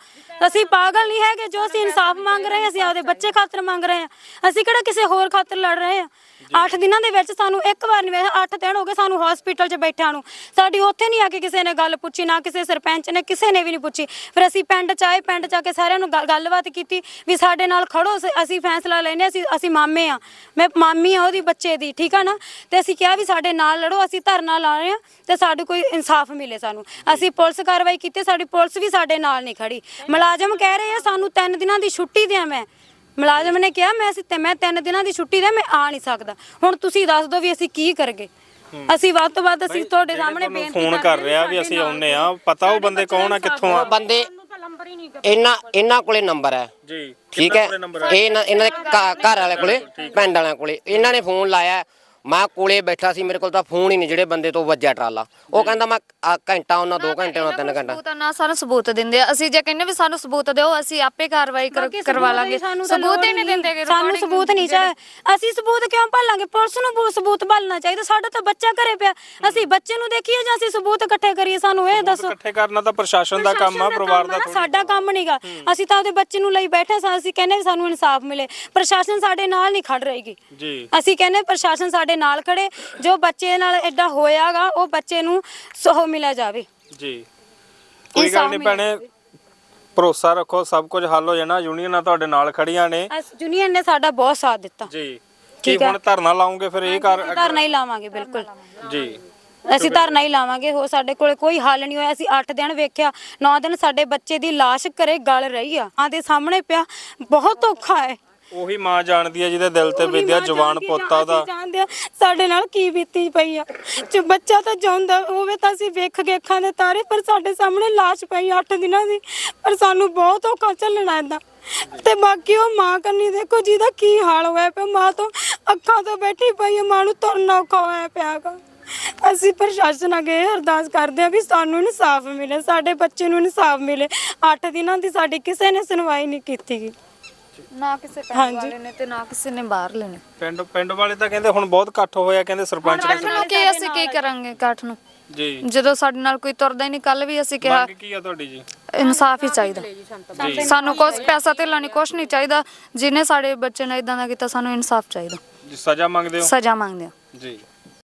ਅਸੀਂ ਪਾਗਲ ਨਹੀਂ ਹੈਗੇ ਜੋ ਅਸੀਂ ਇਨਸਾਫ ਮੰਗ ਰਹੇ ਹਾਂ ਅਸੀਂ ਆਪਦੇ ਬੱਚੇ ਖਾਤਰ ਮੰਗ ਰਹੇ ਹਾਂ। ਅਸੀਂ ਕਿਹੜਾ ਕਿਸੇ ਹੋਰ ਖਾਤਰ ਲੜ ਰਹੇ ਹਾਂ? 8 ਦਿਨਾਂ ਦੇ ਵਿੱਚ ਸਾਨੂੰ ਇੱਕ ਵਾਰ ਨਹੀਂ ਵੇਖਿਆ 8 ਦਿਨ ਹੋ ਗਏ ਸਾਨੂੰ ਹਸਪੀਟਲ 'ਚ ਬੈਠਿਆਂ ਨੂੰ। ਸਾਡੀ ਉੱਥੇ ਨਹੀਂ ਆ ਕੇ ਕਿਸੇ ਨੇ ਗੱਲ ਪੁੱਛੀ ਨਾ ਕਿਸੇ ਸਰਪੰਚ ਨੇ ਕਿਸੇ ਨੇ ਵੀ ਨਹੀਂ ਪੁੱਛੀ। ਫਿਰ ਅਸੀਂ ਪਿੰਡ 'ਚ ਆਏ ਪਿੰਡ 'ਚ ਆ ਕੇ ਸਾਰਿਆਂ ਨੂੰ ਗੱਲ- ਗੱਲਬਾਤ ਕੀਤੀ ਵੀ ਸਾਡੇ ਨਾਲ ਖੜੋ ਅਸੀਂ ਫੈਸਲਾ ਲੈਨੇ ਅਸੀਂ ਅਸੀਂ ਮਾਮੇ ਆ ਮੈਂ ਮਾਮੀ ਆ ਉਹਦੀ ਬੱਚੇ ਦੀ ਠੀਕ ਆ ਨਾ? ਤੇ ਅਸੀਂ ਕਿਹਾ ਵੀ ਸਾਡੇ ਨਾਲ ਲੜੋ ਅਸੀਂ ਧਰਨਾ ਲਾ ਰਹੇ ਆ ਤੇ ਸਾਡੇ ਕੋਈ ਇਨਸਾਫ ਮਿਲੇ ਸਾਨੂੰ। ਅਸੀਂ ਪੁਲਿਸ ਕਾਰਵਾਈ ਕੀਤੀ ਸਾਡੀ ਪੁਲਿਸ ਵੀ ਸਾਡੇ ਨਾਲ ਨਹੀਂ ਖੜੀ। ਮੁਲਾਜ਼ਮ ਕਹਿ ਰਹੇ ਆ ਸਾਨੂੰ ਤਿੰਨ ਦਿਨਾਂ ਦੀ ਛੁੱਟੀ ਦਿਆਂ ਮੈਂ। ਮੁਲਾਜ਼ਮ ਨੇ ਕਿਹਾ ਮੈਂ ਅਸੀਂ ਤੇ ਮੈਂ ਤਿੰਨ ਦਿਨਾਂ ਦੀ ਛੁੱਟੀ ਦੇ ਮੈਂ ਆ ਨਹੀਂ ਸਕਦਾ। ਹੁਣ ਤੁਸੀਂ ਦੱਸ ਦਿਓ ਵੀ ਅਸੀਂ ਕੀ ਕਰਗੇ। ਅਸੀਂ ਵੱਧ ਤੋਂ ਵੱਧ ਅਸੀਂ ਤੁਹਾਡੇ ਸਾਹਮਣੇ ਬੇਨਤੀ ਫੋਨ ਕਰ ਰਿਹਾ ਵੀ ਅਸੀਂ ਆਉਨੇ ਆ ਪਤਾ ਉਹ ਬੰਦੇ ਕੌਣ ਆ ਕਿੱਥੋਂ ਆ? ਬੰਦੇ ਇਹਨਾਂ ਇਹਨਾਂ ਕੋਲੇ ਨੰਬਰ ਹੈ। ਜੀ ਠੀਕ ਹੈ? ਇਹ ਇਹਨਾਂ ਦੇ ਘਰ ਵਾਲੇ ਕੋਲੇ ਪਿੰਡ ਵਾਲਿਆਂ ਕੋਲੇ। ਇਹਨਾਂ ਨੇ ਫੋਨ ਲਾਇਆ ਮੈਂ ਕੋਲੇ ਬੈਠਾ ਸੀ ਮੇਰੇ ਕੋਲ ਤਾਂ ਫੋਨ ਹੀ ਨਹੀਂ ਜਿਹੜੇ ਬੰਦੇ ਤੋਂ ਵੱਜਿਆ ਟਰਾਲਾ। ਉਹ ਕਹਿੰਦਾ ਮੈਂ ਆ ਘੰਟਾ ਉਹਨਾਂ 2 ਘੰਟੇ ਉਹਨਾਂ 3 ਘੰਟਾ। ਸਬੂਤ ਆ, ਨਾ ਸਾਨੂੰ ਸਬੂਤ ਦਿੰਦੇ ਆ। ਅਸੀਂ ਜੇ ਕਹਿੰਨੇ ਵੀ ਸਾਨੂੰ ਸਬੂਤ ਦਿਓ ਅਸੀਂ ਆਪੇ ਕਾਰਵਾਈ ਕਰ- ਕਰਵਾ ਲਾਂਗੇ। ਸਬੂਤ ਹੀ ਨਹੀਂ ਦਿੰਦੇ ਗੇ, ਸਾਨੂੰ recording ਸਬੂਤ ਨਹੀਂ ਚਾਹੀਦਾ ਅਸੀਂ ਸਬੂਤ ਕਿਉਂ ਭਾਲਾਂਗੇ? ਪੁਲਿਸ ਨੂੰ ਬੂ- ਸਬੂਤ ਭਾਲਣਾ ਚਾਹੀਦਾ। ਸਾਡਾ ਤਾਂ ਬੱਚਾ ਘਰੇ ਪਿਆ। ਅਸੀਂ ਬੱਚੇ ਨੂੰ ਦੇਖੀਏ ਜਾਂ ਅਸੀਂ ਸਬੂਤ ਇਕੱਠੇ ਕਰੀਏ? ਸਾਨੂੰ ਇਹ ਦੱਸੋ। ਇਕੱਠੇ ਕਰਨਾ ਤਾਂ ਪ੍ਰਸ਼ਾਸਨ ਦਾ ਕੰਮ ਆ ਪਰਿਵਾਰ ਦਾ ਕੰਮ ਆ, ਸਾਡਾ ਕੰਮ ਨਹੀਂਗਾ ਅਸੀਂ ਤਾਂ ਉਹਦੇ ਬੱਚੇ ਨੂੰ ਲਈ ਬੈਠੇ ਸਾਂ। ਅਸੀਂ ਕਹਿੰਦੇ ਵੀ ਸਾਨੂੰ ਇਨਸਾਫ ਮਿਲੇ। ਪ੍ਰਸ਼ਾਸਨ ਸਾਡੇ ਨਾਲ ਨਹੀਂ ਖੜ ਰਹੇਗੀ। ਜੀ। ਅਸੀਂ ਕਹਿੰਦੇ ਪ੍ਰਸ਼ਾਸਨ ਸਾਡੇ ਨਾਲ ਖੜੇ ਜੋ ਬੱਚੇ ਨਾਲ ਐਡਾ ਹੋਇਆਗਾ ਉਹ ਬੱਚੇ ਨੂੰ ਸੋ ਮਿਲਿਆ ਜਾਵੇ। ਜੀ। ਕੋਈ ਗੱਲ ਨਹੀਂ ਭੈਣੇ ਭਰੋਸਾ ਰੱਖੋ ਸਭ ਕੁਝ ਹੱਲ ਹੋ ਜਾਣਾ। ਯੂਨੀਅਨਾਂ ਤੁਹਾਡੇ ਨਾਲ ਖੜੀਆਂ ਨੇ। ਅਸ ਯੂਨੀਅਨ ਨੇ ਸਾਡਾ ਬਹੁਤ ਸਾਥ ਦਿੱਤਾ। ਜੀ। ਕੀ ਠੀਕ ਹੈ। ਹੁਣ ਧਰਨਾ ਲਾਉਂਗੇ ਫਿਰ? ਇਹ ਕਰ ਧਰਨਾ ਹੀ ਲਾਵਾਂਗੇ ਬਿਲਕੁਲ। ਜੀ। ਅਸੀਂ ਧਰਨਾ ਹੀ ਲਾਵਾਂਗੇ। ਹੋ ਸਾਡੇ ਕੋਲੇ ਕੋਈ ਹੱਲ ਨਹੀਂ ਹੋਇਆ। ਅਸੀਂ 8 ਦਿਨ ਵੇਖਿਆ। 9 ਦਿਨ ਸਾਡੇ ਬੱਚੇ ਦੀ ਲਾਸ਼ ਘਰੇ ਗਲ ਰਹੀ ਆ। ਆ ਦੇ ਸਾਹਮਣੇ ਪਿਆ। ਬਹੁਤ ਔਖਾ ਹੈ। ਉਹੀ ਮਾਂ ਜਾਣਦੀ ਹੈ ਜਿਹਦੇ ਦਿਲ ਤੇ ਵਿਦਿਆ ਜਵਾਨ ਪੁੱਤ ਆ ਉਹਦਾ। ਅਸੀਂ ਜਾਣਦੇ ਆ ਸਾਡੇ ਨਾਲ ਕੀ ਬੀਤੀ ਪਈ ਆ। ਜੋ ਬੱਚਾ ਤਾਂ ਜਾਂਦਾ ਹੋਵੇ ਤਾਂ ਅਸੀਂ ਵੇਖ ਕੇ ਅੱਖਾਂ ਦੇ ਤਾਰੇ ਪਰ ਸਾਡੇ ਸਾਹਮਣੇ ਲਾਸ਼ ਪਈ 8 ਦਿਨਾਂ ਦੀ ਪਰ ਸਾਨੂੰ ਬਹੁਤ ਔਖਾ ਚੱਲਣਾ ਏਦਾਂ ਤੇ ਬਾਕੀ ਉਹ ਮਾਂ ਕੰਨੀ ਦੇਖੋ ਜਿਹਦਾ ਕੀ ਹਾਲ ਹੋਇਆ ਪਿਆ ਮਾਂ ਤੋਂ ਅੱਖਾਂ ਤੋਂ ਬੈਠੀ ਪਈ ਆ ਮਾਂ ਨੂੰ ਤੁਰਨਾ ਔਖਾ ਹੋਇਆ ਪਿਆਗਾ। ਅਸੀਂ ਪ੍ਰਸ਼ਾਸਨ ਅੱਗੇ ਅਰਦਾਸ ਕਰਦੇ ਆ ਵੀ ਸਾਨੂੰ ਇਨਸਾਫ ਮਿਲੇ ਸਾਡੇ ਬੱਚੇ ਨੂੰ ਇਨਸਾਫ ਮਿਲੇ। 8 ਦਿਨਾਂ ਦੀ ਸਾਡੀ ਕਿਸੇ ਨੇ ਸੁਣਵਾਈ ਨਹੀਂ ਕੀਤੀ। ਗੀ ਨਾ ਕਿਸੇ ਪਿੰਡ ਵਾਲੇ ਨੇ ਤੇ ਨਾ ਕਿਸੇ ਨੇ ਬਾਹਰ ਲੈਣੇ ਪਿੰਡ ਪਿੰਡ ਵਾਲੇ ਤਾਂ ਕਹਿੰਦੇ ਹੁਣ ਬਹੁਤ ਇਕੱਠ ਹੋਇਆ ਕਹਿੰਦੇ ਸਰਪੰਚ ਨੇ ਨੂੰ ਕੀ ਅਸੀਂ ਕੀ ਕਰਾਂਗੇ ਕਾਠ ਨੂੰ? ਜੀ। ਜਦੋਂ ਸਾਡੇ ਨਾਲ ਕੋਈ ਤੁਰਦਾ ਹੀ ਨਹੀਂ ਕੱਲ ਵੀ ਅਸੀਂ ਕਿਹਾ ਮੰਗ ਕੀ ਆ ਤੁਹਾਡੀ ਜੀ? ਇਨਸਾਫ ਹੀ ਚਾਹੀਦਾ। ਸਾਨੂੰ ਕੁਛ ਪੈਸਾ ਧੇਲਾ ਨਹੀਂ ਕੁਛ ਨਹੀਂ ਚਾਹੀਦਾ। ਜਿਹਨੇ ਸਾਡੇ ਬੱਚੇ ਨਾਲ ਇਦਾਂ ਦਾ ਕੀਤਾ ਸਾਨੂੰ ਇਨਸਾਫ ਚਾਹੀਦਾ। ਜੀ ਸਜ਼ਾ ਮੰਗਦੇ ਹੋ? ਸਜ਼ਾ ਮੰਗਦੇ ਆ ਜੀ।